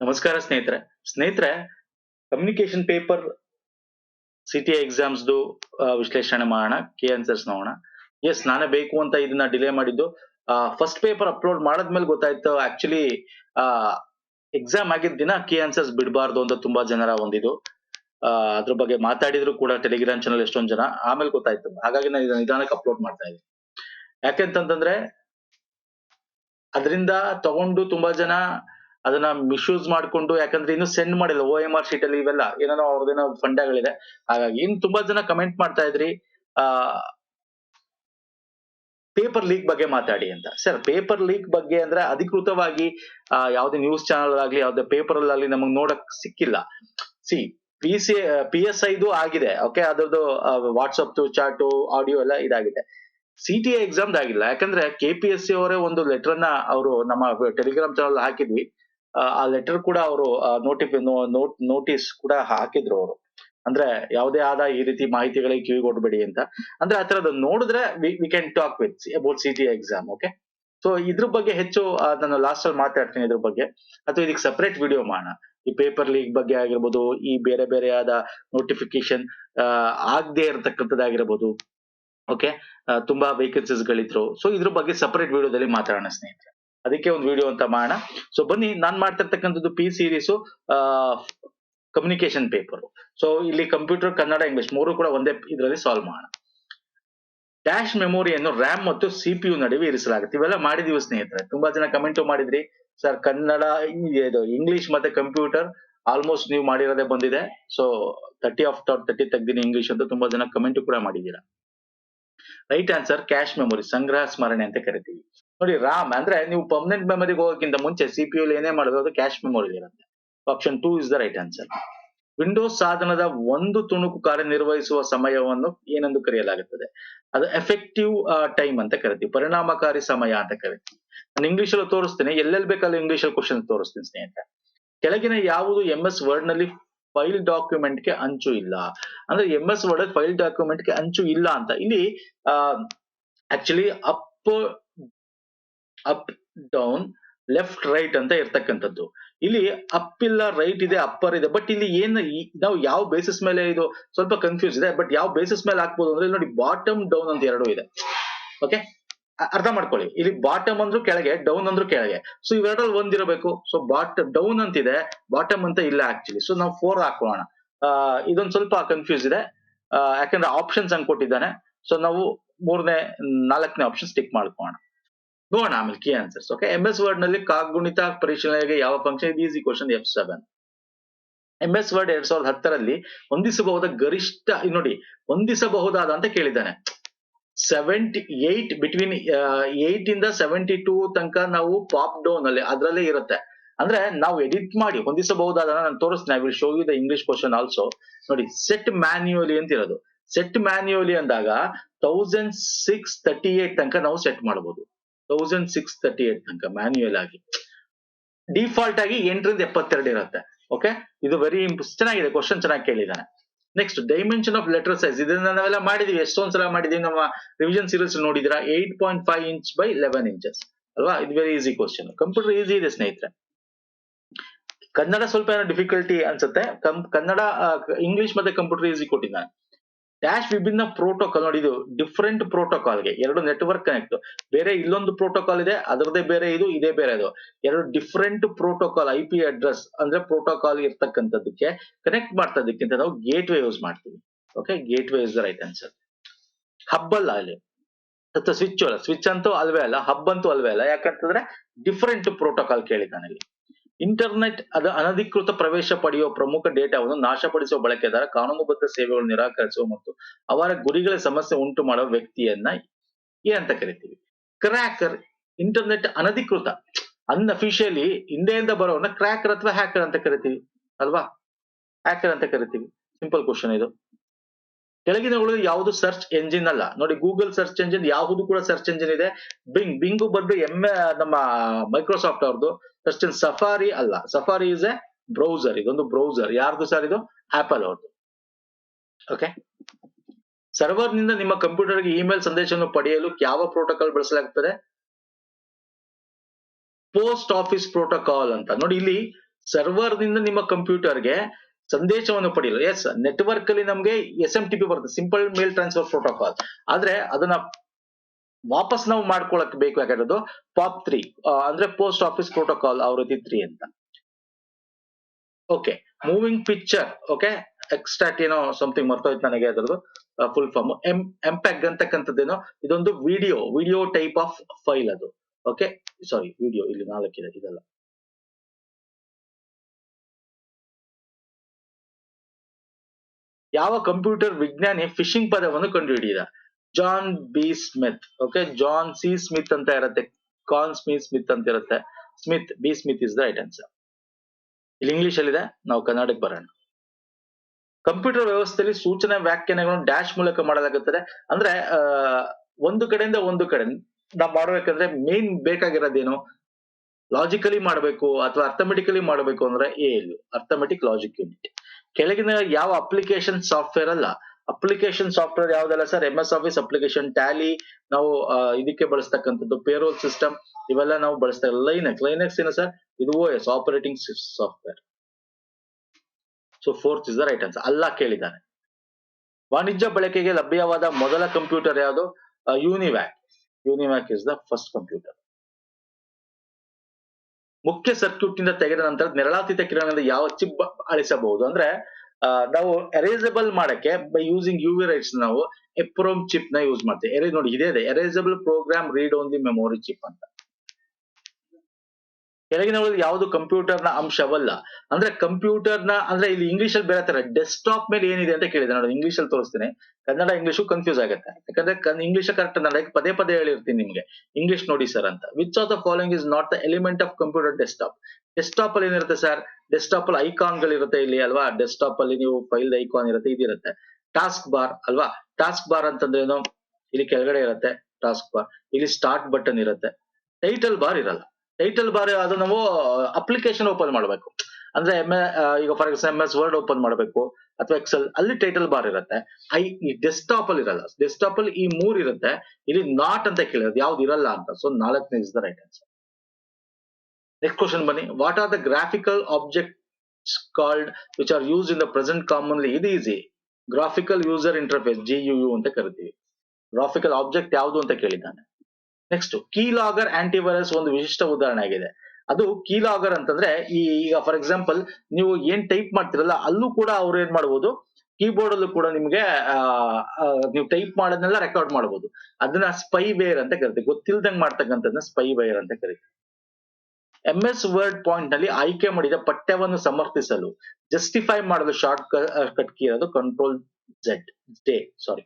ನಮಸ್ಕಾರ ಸ್ನೇಹಿತರೆ. ಸ್ನೇಹಿತರೆ ಕಮ್ಯುನಿಕೇಶನ್ ಪೇಪರ್ ಸಿಟಿ ಎಕ್ಸಾಮ್ಸ್ದು ವಿಶ್ಲೇಷಣೆ ಮಾಡೋಣ ಕೆ ಆನ್ಸರ್ಸ್ ನೋಡೋಣ. ಎಸ್ ನಾನೇ ಬೇಕು ಅಂತ ಇದನ್ನ ಡಿಲೇ ಮಾಡಿದ್ದು. ಫಸ್ಟ್ ಪೇಪರ್ ಅಪ್ಲೋಡ್ ಮಾಡದ್ಮೇಲೆ ಗೊತ್ತಾಯ್ತು ಆಕ್ಚುಲಿ ಎಕ್ಸಾಮ್ ಆಗಿದ್ದ ದಿನ ಕೀ ಆನ್ಸರ್ಸ್ ಬಿಡಬಾರ್ದು ಅಂತ ತುಂಬಾ ಜನರ ಒಂದಿದು. ಅದ್ರ ಬಗ್ಗೆ ಮಾತಾಡಿದ್ರು ಕೂಡ ಟೆಲಿಗ್ರಾಮ್ ಚಾನಲ್ ಎಷ್ಟೊಂದ್ ಜನ, ಆಮೇಲೆ ಗೊತ್ತಾಯ್ತು. ಹಾಗಾಗಿ ನಾನು ನಿಧಾನಕ್ಕೆ ಅಪ್ಲೋಡ್ ಮಾಡ್ತಾ ಇದ್ದೀನಿ. ಯಾಕೆಂತಂದ್ರೆ ಅದರಿಂದ ತಗೊಂಡು ತುಂಬಾ ಜನ ಅದನ್ನ ಮಿಸ್ಯೂಸ್ ಮಾಡ್ಕೊಂಡು, ಯಾಕಂದ್ರೆ ಇನ್ನು ಸೆಂಡ್ ಮಾಡಿಲ್ಲ ಓ ಎಂ ಆರ್ ಶೀಟ್ ಅಲ್ಲಿ ಇವೆಲ್ಲ ಏನೋ ಅವ್ರದ್ದೇನೋ ಫಂಡಗಳಿದೆ ಹಾಗಾಗಿ ಇನ್ ತುಂಬಾ ಜನ ಕಮೆಂಟ್ ಮಾಡ್ತಾ ಇದ್ರಿ. ಆ ಪೇಪರ್ ಲೀಕ್ ಬಗ್ಗೆ ಮಾತಾಡಿ ಅಂತ. ಸರ್ ಪೇಪರ್ ಲೀಕ್ ಬಗ್ಗೆ ಅಂದ್ರೆ ಅಧಿಕೃತವಾಗಿ ಯಾವ್ದೇ ನ್ಯೂಸ್ ಚಾನಲ್ ಆಗ್ಲಿ ಯಾವ್ದೇ ಪೇಪರ್ ಅಲ್ಲಿ ನಮಗ್ ನೋಡಕ್ ಸಿಕ್ಕಿಲ್ಲ. C P C P S ಐದು ಆಗಿದೆ ಓಕೆ ಅದ್ರದ್ದು ವಾಟ್ಸಪ್ ಚಾಟು ಆಡಿಯೋ ಎಲ್ಲ ಇದಾಗಿದೆ. ಸಿ ಟಿ ಎಕ್ಸಾಮ್ ಆಗಿಲ್ಲ ಯಾಕಂದ್ರೆ ಕೆ ಪಿ ಎಸ್ ಸಿ ಅವರೇ ಒಂದು ಲೆಟರ್ನ ಅವರು ನಮ್ಮ ಟೆಲಿಗ್ರಾಮ್ ಚಾನಲ್ ಹಾಕಿದ್ವಿ. ಆ, ಲೆಟರ್ ಕೂಡ ಅವರು ನೋಟಿಫಿ ನೋಟ್ ನೋಟಿಸ್ ಕೂಡ ಹಾಕಿದ್ರು ಅವರು. ಅಂದ್ರೆ ಯಾವುದೇ ಆದ ಈ ರೀತಿ ಮಾಹಿತಿಗಳಿಗೆ ಕಿವಿ ಕೊಡ್ಬೇಡಿ ಅಂತ. ಅಂದ್ರೆ ಆ ತರದ್ ನೋಡಿದ್ರೆ we can talk with about C T exam okay so ಇದ್ರ ಬಗ್ಗೆ ಹೆಚ್ಚು ನಾನು ಲಾಸ್ಟ್ ಅಲ್ಲಿ ಮಾತಾಡ್ತೀನಿ ಇದ್ರ ಬಗ್ಗೆ. ಅಥವಾ ಇದಕ್ಕೆ ಸಪರೇಟ್ ವಿಡಿಯೋ ಮಾಡೋಣ. ಈ ಪೇಪರ್ ಲೀಗ್ ಬಗ್ಗೆ ಆಗಿರ್ಬೋದು ಈ ಬೇರೆ ಬೇರೆ ಆದ ನೋಟಿಫಿಕೇಶನ್ ಆಗದೆ ಇರತಕ್ಕಂಥದ್ದಾಗಿರ್ಬೋದು ಓಕೆ ತುಂಬಾ ವೇಕೆನ್ಸೀಸ್ ಗಳಿದ್ರು. ಸೊ ಇದ್ರ ಬಗ್ಗೆ ಸಪರೇಟ್ ವಿಡಿಯೋದಲ್ಲಿ ಮಾತಾಡೋಣ ಸ್ನೇಹಿತರೆ. ಅದಕ್ಕೆ ಒಂದು ವಿಡಿಯೋ ಅಂತ ಮಾಡೋಣ. ಸೊ ಬನ್ನಿ, ನಾನು ಮಾಡ್ತಿರ್ತಕ್ಕಂಥದ್ದು P series communication paper so ಇಲ್ಲಿ ಕಂಪ್ಯೂಟರ್ ಕನ್ನಡ ಇಂಗ್ಲಿಷ್ ಮೂರು ಕೂಡ ಒಂದೇ ಇದರಲ್ಲಿ ಸಾಲ್ವ್ ಮಾಡೋಣ. ಡ್ಯಾಶ್ ಮೆಮೊರಿಯನ್ನು ರ್ಯಾಮ್ ಮತ್ತು ಸಿಪಿಯು ನಡುವೆ ಇರಿಸಲಾಗುತ್ತೆ. ಇವೆಲ್ಲ ಮಾಡಿದೀವಿ ಸ್ನೇಹಿತರೆ. ತುಂಬಾ ಜನ ಕಮೆಂಟು ಮಾಡಿದ್ರಿ. ಸರ್ ಕನ್ನಡ ಇದು ಇಂಗ್ಲಿಷ್ ಮತ್ತೆ ಕಂಪ್ಯೂಟರ್ ಆಲ್ಮೋಸ್ಟ್ ನೀವು ಮಾಡಿರೋದೇ ಬಂದಿದೆ. ಸೊ ತರ್ಟಿ ಆಫ್ ತರ್ಟಿ ತೆಗ್ದಿನಿ ಇಂಗ್ಲಿಷ್ ಅಂತ ತುಂಬಾ ಜನ ಕಮೆಂಟ್ ಕೂಡ ಮಾಡಿದ್ದೀರಾ. ರೈಟ್ ಆನ್ಸರ್ ಕ್ಯಾಶ್ ಮೆಮೊರಿ ಸಂಗ್ರಹ, ಸ್ಮರಣೆ ಅಂತ ಕರಿತೀವಿ. ನೋಡಿ, ರಾಮ್ ಅಂದ್ರೆ ನೀವು ಪರ್ಮನೆಂಟ್ ಮೆಮೊರಿಗೆ ಹೋಗೋಕ್ಕಿಂತ ಮುಂಚೆ ಸಿಪಿಯು ಏನೇ ಅದು ಕ್ಯಾಶ್ ಮೆಮೊರಿ ಇರುತ್ತೆ. Option two is the right answer Windows ಸಾಧನದ ಒಂದು ತುಣುಕು ಕಾರ್ಯನಿರ್ವಹಿಸುವ ಸಮಯವನ್ನು ಏನೆಂದು ಕರೆಯಲಾಗುತ್ತದೆ? ಅದು ಎಫೆಕ್ಟಿವ್ ಟೈಮ್ ಅಂತ ಕರಿತೀವಿ. ಪರಿಣಾಮಕಾರಿ ಸಮಯ ಅಂತ ಕರಿತೀವಿ. ನಾನು ಇಂಗ್ಲಿಷ್ ಅಲ್ಲಿ ತೋರಿಸ್ತೀನಿ. ಎಲ್ಲೆಲ್ಲಿ ಬೇಕಲ್ಲಿ ಇಂಗ್ಲಿಷ್ ಅಲ್ಲಿ ಕ್ವಶನ್ ತೋರಿಸ್ತೀನಿ, ಸ್ನೇಹಿತರೆ. ಕೆಳಗಿನ ಯಾವುದು ಎಂ ಎಸ್ ವರ್ಡ್ನಲ್ಲಿ ಫೈಲ್ ಡಾಕ್ಯುಮೆಂಟ್ಗೆ ಅಂಚು ಇಲ್ಲ? ಅಂದ್ರೆ ಎಂ ಎಸ್ ವರ್ಡ್ ಫೈಲ್ ಡಾಕ್ಯುಮೆಂಟ್ಗೆ ಅಂಚು ಇಲ್ಲ ಅಂತ. ಇಲ್ಲಿ actually up up down left right ಅಂತ ಇರ್ತಕ್ಕಂಥದ್ದು. ಇಲ್ಲಿ ಅಪ್ ಇಲ್ಲ ರೈಟ್ ಇದೆ ಅಪ್ಪರ್ ಇದೆ ಬಟ್ ಇಲ್ಲಿ ಏನ್ ನಾವು ಯಾವ ಬೇಸಿಸ್ ಮೇಲೆ ಇದು ಸ್ವಲ್ಪ ಕನ್ಫ್ಯೂಸ್ ಇದೆ ಬಟ್ ಯಾವ ಬೇಸಿಸ್ ಮೇಲೆ ಹಾಕ್ಬೋದು ಅಂದ್ರೆ ನೋಡಿ ಬಾಟಮ್ ಡೌನ್ ಅಂತ ಎರಡು ಇದೆ. ಓಕೆ ಅರ್ಥ ಮಾಡ್ಕೊಳ್ಳಿ. ಇಲ್ಲಿ ಬಾಟಮ್ ಅಂದ್ರೂ ಕೆಳಗೆ ಡೌನ್ ಅಂದ್ರೂ ಕೆಳಗೆ. ಸೊ ಇವೆರಡಲ್ಲಿ ಒಂದಿರಬೇಕು ಸೊ ಬಾಟ್ ಡೌನ್ ಅಂತಿದೆ ಬಾಟಮ್ ಅಂತ ಇಲ್ಲ ಆಕ್ಚುಲಿ ಸೊ ನಾವು ಫೋರ್ ಹಾಕೋಣ ಇದೊಂದ್ ಸ್ವಲ್ಪ ಕನ್ಫ್ಯೂಸ್ ಇದೆ. ಯಾಕಂದ್ರೆ ಆಪ್ಷನ್ಸ್ ಹಂಗ್ ಕೊಟ್ಟಿದ್ದಾನೆ. ಸೊ ನಾವು ಮೂರನೇ, ನಾಲ್ಕನೇ ಆಪ್ಷನ್ ಸ್ಟಿಕ್ ಮಾಡ್ಕೋಣ ನೋಡೋಣ ಆಮೇಲೆ key answers okay M S ವರ್ಡ್ನಲ್ಲಿ ಕಾಗುಣಿತ ಪರಿಶೀಲನೆಗೆ ಯಾವ ಫಂಕ್ಷನ್ ಇದು? Easy question F seven M S word ಎರಡ್ ಸಾವಿರದ ಹತ್ತರಲ್ಲಿ ಹೊಂದಿಸಬಹುದಾದ ಗರಿಷ್ಠ ನೋಡಿ, ಹೊಂದಿಸಬಹುದಾದ ಅಂತ ಕೇಳಿದ್ದಾನೆ. ಸೆವೆಂಟಿ ಏಟ್ ಬಿಟ್ವೀನ್ ಏಟ್ ಇಂದ ಸೆವೆಂಟಿ ಟೂ ತನಕ ನಾವು ಪಾಪ್ ಡೌನ್ ಅಲ್ಲಿ, ಅದ್ರಲ್ಲೇ ಇರುತ್ತೆ. ಅಂದ್ರೆ ನಾವು ಎಡಿಟ್ ಮಾಡಿ ಹೊಂದಿಸಬಹುದಾದ, ನಾನು ತೋರಿಸ್ತೀನಿ I will show you the English question also ನೋಡಿ ಸೆಟ್ ಮ್ಯಾನ್ಯುಯಲಿ ಅಂತ ಇರೋದು. ಸೆಟ್ ಮ್ಯಾನ್ಯುಯಲಿ ಅಂದಾಗ ತೌಸಂಡ್ ಸಿಕ್ಸ್ ತರ್ಟಿ ಏಟ್ ತನಕ ನಾವು ಸೆಟ್ ಮಾಡಬಹುದು ತೌಸಂಡ್ ಸಿಕ್ಸ್ ತರ್ಟಿ ಏಟ್ ತನಕ ಮ್ಯಾನ್ಯುಯಲ್ ಆಗಿ. ಡಿಫಾಲ್ಟ್ ಆಗಿ ಎಂಟರಿಂದ ಎಪ್ಪತ್ತೆರಡು ಇರುತ್ತೆ. ಓಕೆ ಇದು ವೆರಿ ಚೆನ್ನಾಗಿದೆ ಕ್ವಶನ್ ಚೆನ್ನಾಗಿ ಕೇಳಿದ್ದಾನೆ. Next dimension of letter size ಇದನ್ನ ನಾವೆಲ್ಲ ಮಾಡಿದೀವಿ ಎಷ್ಟೊಂದ್ ಸಲ ಮಾಡಿದೀವಿ, ನಮ್ಮ revision series ನೋಡಿದಿರಾ eight point five inch by eleven inches ಅಲ್ವಾ? ಇದು very easy question computer easy ಇದೆ, ಸ್ನೇಹಿತರೆ. ಕನ್ನಡ ಸ್ವಲ್ಪ ಏನೋ ಡಿಫಿಕಲ್ಟಿ ಅನ್ಸುತ್ತೆ. ಕನ್ನಡ ಇಂಗ್ಲಿಷ್ ಮತ್ತೆ ಕಂಪ್ಯೂಟರ್ ಈಸಿ ಕೊಟ್ಟಿದ್ದಾನೆ. ಡ್ಯಾಶ್ ವಿಭಿನ್ನ ಪ್ರೋಟೋಕಾಲ್ ನೋಡಿ ಇದು ಡಿಫ್ರೆಂಟ್ ಪ್ರೋಟೋಕಾಲ್ಗೆ ಎರಡು ನೆಟ್ವರ್ಕ್ ಕನೆಕ್ಟ್ ಬೇರೆ ಇಲ್ಲೊಂದು ಪ್ರೋಟೋಕಾಲ್ ಇದೆ ಅದರದೇ ಬೇರೆ ಇದು, ಇದೇ ಬೇರೆ ಅದು ಎರಡು different protocol I P address ಅಂದ್ರೆ ಪ್ರೋಟೋಕಾಲ್ ಇರ್ತಕ್ಕಂಥದ್ದಕ್ಕೆ ಕನೆಕ್ಟ್ ಮಾಡ್ತದಕ್ಕಿಂತ ನಾವು ಗೇಟ್ ವೇ ಯೂಸ್ ಮಾಡ್ತೀವಿ. Okay gateway is the right answer hub ಅಲ್ಲ. ಅಲ್ಲಿ ಸ್ವಿಚ್ ಅಲ್ಲ. ಸ್ವಿಚ್ ಅಂತೂ ಅಲ್ವೇ ಅಲ್ಲ ಹಬ್ ಅಂತೂ ಅಲ್ವೇ ಅಲ್ಲ. ಯಾಕಂತಂದ್ರೆ ಡಿಫ್ರೆಂಟ್ ಪ್ರೋಟೋಕಾಲ್ ಕೇಳಿದ್ದಾನೆ ಇಲ್ಲಿ. ಇಂಟರ್ನೆಟ್ ಅದ ಅನಧಿಕೃತ ಪ್ರವೇಶ ಪಡೆಯುವ ಪ್ರಮುಖ ಡೇಟಾವನ್ನು ನಾಶಪಡಿಸುವ ಬಳಕೆದಾರ ಕಾನೂನುಬದ್ಧ ಸೇವೆಗಳನ್ನು ನಿರಾಕರಿಸುವ ಮತ್ತು ಅವರ ಗುರಿಗಳ ಸಮಸ್ಯೆ ಉಂಟು ಮಾಡುವ ವ್ಯಕ್ತಿಯನ್ನ ಏನಂತ ಕರಿತೀವಿ. ಕ್ರ್ಯಾಕರ್ ಇಂಟರ್ನೆಟ್ ಅನಧಿಕೃತ. ಅನ್ಅಫಿಷಿಯಲಿ ಹಿಂದೆಯಿಂದ ಬರೋವನ್ನ ಕ್ರ್ಯಾಕರ್ ಅಥವಾ ಹ್ಯಾಕರ್ ಅಂತ ಕರಿತೀವಿ. ಅಲ್ವಾ? ಹ್ಯಾಕರ್ ಅಂತ ಕರಿತೀವಿ. ಸಿಂಪಲ್ ಕ್ವಶನ್ ಇದು. ಕೆಳಗಿನ ಉಳಿದ ಯಾವುದು ಸರ್ಚ್ ಎಂಜಿನ್ ಅಲ್ಲ. ನೋಡಿ ಗೂಗಲ್ ಸರ್ಚ್ ಎಂಜಿನ್ ಯಾವುದು ಕೂಡ ಸರ್ಚ್ ಎಂಜಿನ್ ಇದೆ. ಬಿಂಗ್ ಬಿಂಗು ಬಂದು ಎಂ ನಮ್ಮ ಮೈಕ್ರೋಸಾಫ್ಟ್ ಅವ್ರದ್ದು ಸರ್ಚ್ ಎಂಜಿನ್ ಸಫಾರಿ ಅಲ್ಲ. ಸಫಾರಿ ಇಸ್ ಎ ಬ್ರೌಸರ್ ಇದೊಂದು ಬ್ರೌಸರ್ ಯಾರ್ದು ಸರ್ ಇದು? ಆಪಲ್ ಅವ್ರದ್ದು ಓಕೆ ಸರ್ವರ್ನಿಂದ ನಿಮ್ಮ ಕಂಪ್ಯೂಟರ್ಗೆ ಇಮೇಲ್ ಸಂದೇಶವನ್ನು ಪಡೆಯಲು ಯಾವ ಪ್ರೋಟೋಕಾಲ್ ಬಳಸಲಾಗುತ್ತದೆ ಪೋಸ್ಟ್ ಆಫೀಸ್ ಪ್ರೋಟೋಕಾಲ್ ಅಂತ. ನೋಡಿ, ಇಲ್ಲಿ ಸರ್ವರ್ನಿಂದ ನಿಮ್ಮ ಕಂಪ್ಯೂಟರ್ಗೆ ಸಂದೇಶವನ್ನು ಪಡೆಯಲು. ಎಸ್ ನೆಟ್ವರ್ಕ್ ಅಲ್ಲಿ ನಮಗೆ ಎಸ್ ಎಂ ಟಿ ಪಿ ಬರುತ್ತೆ. ಸಿಂಪಲ್ ಮೇಲ್ ಟ್ರಾನ್ಸ್ಫರ್ ಪ್ರೋಟೋಕಾಲ್ ಆದ್ರೆ ಅದನ್ನ ವಾಪಸ್ ನಾವು ಮಾಡ್ಕೊಳಕ್ ಯಾಕಂದ್ರೆ ಪಾಪ್ ತ್ರೀ ಅಂದ್ರೆ ಪೋಸ್ಟ್ ಆಫೀಸ್ ಪ್ರೋಟೋಕಾಲ್ ಆವೃತ್ತಿ ತ್ರೀ ಅಂತ. Okay moving picture okay extract ಏನೋ ಸಮಥಿಂಗ್ ಮರ್ತೋಯ್ತು ನನಗೆ ಅದರದ್ದು ಫುಲ್ ಫಾರ್ಮ್ ಎಂ ಎಂಪ್ಯಾಗ್ ಅಂತಕ್ಕಂಥದ್ದೇನೋ, ಇದೊಂದು video video type of file ಅದು. ಓಕೆ ಸಾರಿ ವಿಡಿಯೋ ಇಲ್ಲಿ ನಾಲ್ಕಿದೆ, ಇದೆಲ್ಲ. ಯಾವ ಕಂಪ್ಯೂಟರ್ ವಿಜ್ಞಾನಿ ಫಿಶಿಂಗ್ ಪದವನ್ನು ಕಂಡುಹಿಡಿದ? John B Smith okay John C Smith ಅಂತ ಇರುತ್ತೆ. ಕಾನ್ ಸ್ಮಿತ್ ಸ್ಮಿತ್ ಅಂತ ಇರುತ್ತೆ. Smith B Smith is the right answer ಇಲ್ಲಿ ಇಂಗ್ಲಿಷ್ ಅಲ್ಲಿದೆ. ನಾವು ಕನ್ನಡಕ್ಕೆ ಬರೋಣ. ಕಂಪ್ಯೂಟರ್ ವ್ಯವಸ್ಥೆಯಲ್ಲಿ ಸೂಚನೆ ವ್ಯಾಖ್ಯಾನಗಳನ್ನು ಡ್ಯಾಶ್ ಮೂಲಕ ಮಾಡಲಾಗುತ್ತದೆ. ಅಂದ್ರೆ ಒಂದು ಕಡೆಯಿಂದ ಒಂದು ಕಡೆ ನಾವು ಮಾಡ್ಬೇಕಂದ್ರೆ ಮೇನ್ ಬೇಕಾಗಿರೋದೇನು? ಲಾಜಿಕಲಿ ಮಾಡಬೇಕು ಅಥವಾ ಅರ್ಥಮೆಟಿಕಲಿ ಮಾಡಬೇಕು ಅಂದ್ರೆ ಎ ಅರ್ಥಮೆಟಿಕ್ ಲಾಜಿಕ್ ಯೂನಿಟ್ ಕೆಳಗಿನ ಯಾವ ಅಪ್ಲಿಕೇಶನ್ ಸಾಫ್ಟ್ವೇರ್ ಅಲ್ಲ application software ಯಾವ್ದಲ್ಲ sir? M S office application Tally ನಾವು ಇದಕ್ಕೆ ಬಳಸ್ತಕ್ಕಂಥದ್ದು ಪೇರೋಲ್ ಸಿಸ್ಟಮ್ ಇವೆಲ್ಲ ನಾವು ಬಳಸ್ತಾ ಲೈನೆಕ್ಸ್ ಲೈನೆಕ್ಸ್ ಏನು ಸರ್? ಇದು O S operating software so fourth is the right answer ಅಲ್ಲ ಕೇಳಿದ್ದಾರೆ ವಾಣಿಜ್ಯ ಬಳಕೆಗೆ ಲಭ್ಯವಾದ ಮೊದಲ ಕಂಪ್ಯೂಟರ್ ಯಾವುದು? UNIVAC UNIVAC is the first computer ಮುಖ್ಯ ಸರ್ಕ್ಯೂಟ್ನಿಂದ ತೆಗೆದ ನಂತರ, ನೆರಳಾತೀತ ಕಿರಣದಿಂದ ಯಾವ ಚಿಪ್ ಅಳಿಸಬಹುದು? ಅಂದ್ರೆ ನಾವು ಎರೇಸಬಲ್ ಮಾಡಕ್ಕೆ by using U V rights ನಾವು ಎಪ್ರೋಮ್ ಚಿಪ್ನ ಯೂಸ್ ಮಾಡ್ತೀವಿ. ನೋಡಿ, ಇದೇ ಇದೆ erasable program read only memory chip ಅಂತ. ಕೆಳಗಿನವುಗಳಲ್ಲಿ ಯಾವುದು ಕಂಪ್ಯೂಟರ್ನ ಅಂಶವಲ್ಲ. ಅಂದ್ರೆ ಕಂಪ್ಯೂಟರ್ನ ಅಂದ್ರೆ ಇಲ್ಲಿ ಇಂಗ್ಲಿಷ್ ಅಲ್ಲಿ ಬೇರೆ ತರ ಡೆಸ್ಕ್ಟಾಪ್ ಮೇಲೆ ಏನಿದೆ ಅಂತ ಕೇಳಿದೆ. ನೋಡಿ ಇಂಗ್ಲಿಷ್ ಅಲ್ಲಿ ತೋರಿಸ್ತೀನಿ. ಕನ್ನಡ, ಇಂಗ್ಲಿಷು ಕನ್ಫ್ಯೂಸ್ ಆಗುತ್ತೆ. ಯಾಕಂದ್ರೆ ಇಂಗ್ಲಿಷ್ ಕರೆಕ್ಟ್ ನಾನು ಪದೇ ಪದೇ ಹೇಳಿರ್ತೀನಿ ನಿಮಗೆ. ಇಂಗ್ಲಿಷ್ ನೋಡಿ ಸರ್ ಅಂತ. Which of the following is not the element of computer desktop desktop ಅಲ್ಲಿ ಏನಿರುತ್ತೆ ಸರ್ ಡೆಸ್ಕ್ಟಾಪ್ ಅಲ್ಲಿ ಐಕಾನ್ ಗಳಿರುತ್ತೆ ಇಲ್ಲಿ ಅಲ್ವಾ? ಡೆಸ್ಕ್ಟಾಪ್ ಅಲ್ಲಿ ನೀವು ಫೈಲ್ ಐಕಾನ್ ಇರುತ್ತೆ, ಇದಿರುತ್ತೆ. ಟಾಸ್ಕ್ ಬಾರ್ ಅಲ್ವಾ? ಟಾಸ್ಕ್ ಬಾರ್ ಅಂತಂದ್ರೆ ಏನು? ಇಲ್ಲಿ ಕೆಳಗಡೆ ಇರುತ್ತೆ ಟಾಸ್ಕ್ ಬಾರ್ ಇಲ್ಲಿ ಸ್ಟಾರ್ಟ್ ಬಟನ್ ಇರುತ್ತೆ. ಟೈಟಲ್ ಬಾರ್ ಇರಲ್ಲ. ಟೈಟಲ್ ಬಾರ್ ಅದು ನಾವು ಅಪ್ಲಿಕೇಶನ್ ಓಪನ್ ಮಾಡಬೇಕು. ಅಂದ್ರೆ ಎಂ ಈಗ for example M S word open ಮಾಡಬೇಕು ಅಥವಾ ಎಕ್ಸೆಲ್ ಅಲ್ಲಿ ಟೈಟಲ್ ಬಾರ್ ಇರುತ್ತೆ. ಐ, ಈ ಡೆಸ್ಕ್ಟಾಪ್ ಅಲ್ಲಿ ಇರಲ್ಲ. ಡೆಸ್ಕ್ಟಾಪ್ ಅಲ್ಲಿ ಈ ಮೂರ್ ಇರುತ್ತೆ. ಇಲ್ಲಿ ನಾಟ್ ಅಂತ ಕೇಳಿರೋದು, ಯಾವ್ದು ಇರಲ್ಲ ಅಂತ. ಸೊ ನಾಲ್ಕನೇ is the right answer next question ಬನ್ನಿ. What are the graphical objects called which are use in the present commonly ಇದು easy graphical user interface G U U ಅಂತ ಕರಿತೀವಿ. ಗ್ರಾಫಿಕಲ್ ಆಬ್ಜೆಕ್ಟ್ ಯಾವುದು ಅಂತ ಕೇಳಿದ್ದಾನೆ. ನೆಕ್ಸ್ಟ್ ಕೀಲಾಗರ್ ಆಂಟಿವೈರಸ್ ಒಂದು ವಿಶಿಷ್ಟ ಉದಾಹರಣೆ ಆಗಿದೆ. ಅದು ಕೀಲಾಗರ್ ಅಂತಂದ್ರೆ, ಈ ಈಗ ಫಾರ್ ಎಕ್ಸಾಂಪಲ್ ನೀವು ಏನ್ ಟೈಪ್ ಮಾಡ್ತಿರಲ್ಲ, ಅಲ್ಲೂ ಕೂಡ ಅವ್ರು ಏನ್ ಮಾಡ್ಬೋದು ಕೀಬೋರ್ಡ್ ಅಲ್ಲೂ ಕೂಡ ನಿಮ್ಗೆ ನೀವು ಟೈಪ್ ಮಾಡೋದನ್ನೆಲ್ಲ ರೆಕಾರ್ಡ್ ಮಾಡಬಹುದು ಅದನ್ನ ಸ್ಪೈ ವೇರ್ ಅಂತ ಕರಿತೀವಿ. ಗೊತ್ತಿಲ್ದಂಗ್ ಮಾಡ್ತಕ್ಕಂಥದ್ದನ್ನ ಸ್ಪೈ ವೇರ್ ಅಂತ ಕರಿತೀವಿ. ಎಂ ಎಸ್ ವರ್ಡ್ ಪಾಯಿಂಟ್ನಲ್ಲಿ ಆಯ್ಕೆ ಮಾಡಿದ ಪಠ್ಯವನ್ನು ಸಮರ್ಥಿಸಲು ಜಸ್ಟಿಫೈ ಮಾಡಲು ಶಾರ್ಟ್ ಕಟ್ ಕೀ ಇರೋದು ಕಂಟ್ರೋಲ್ ಜೆಡ್ ಡೇ ಸಾರಿ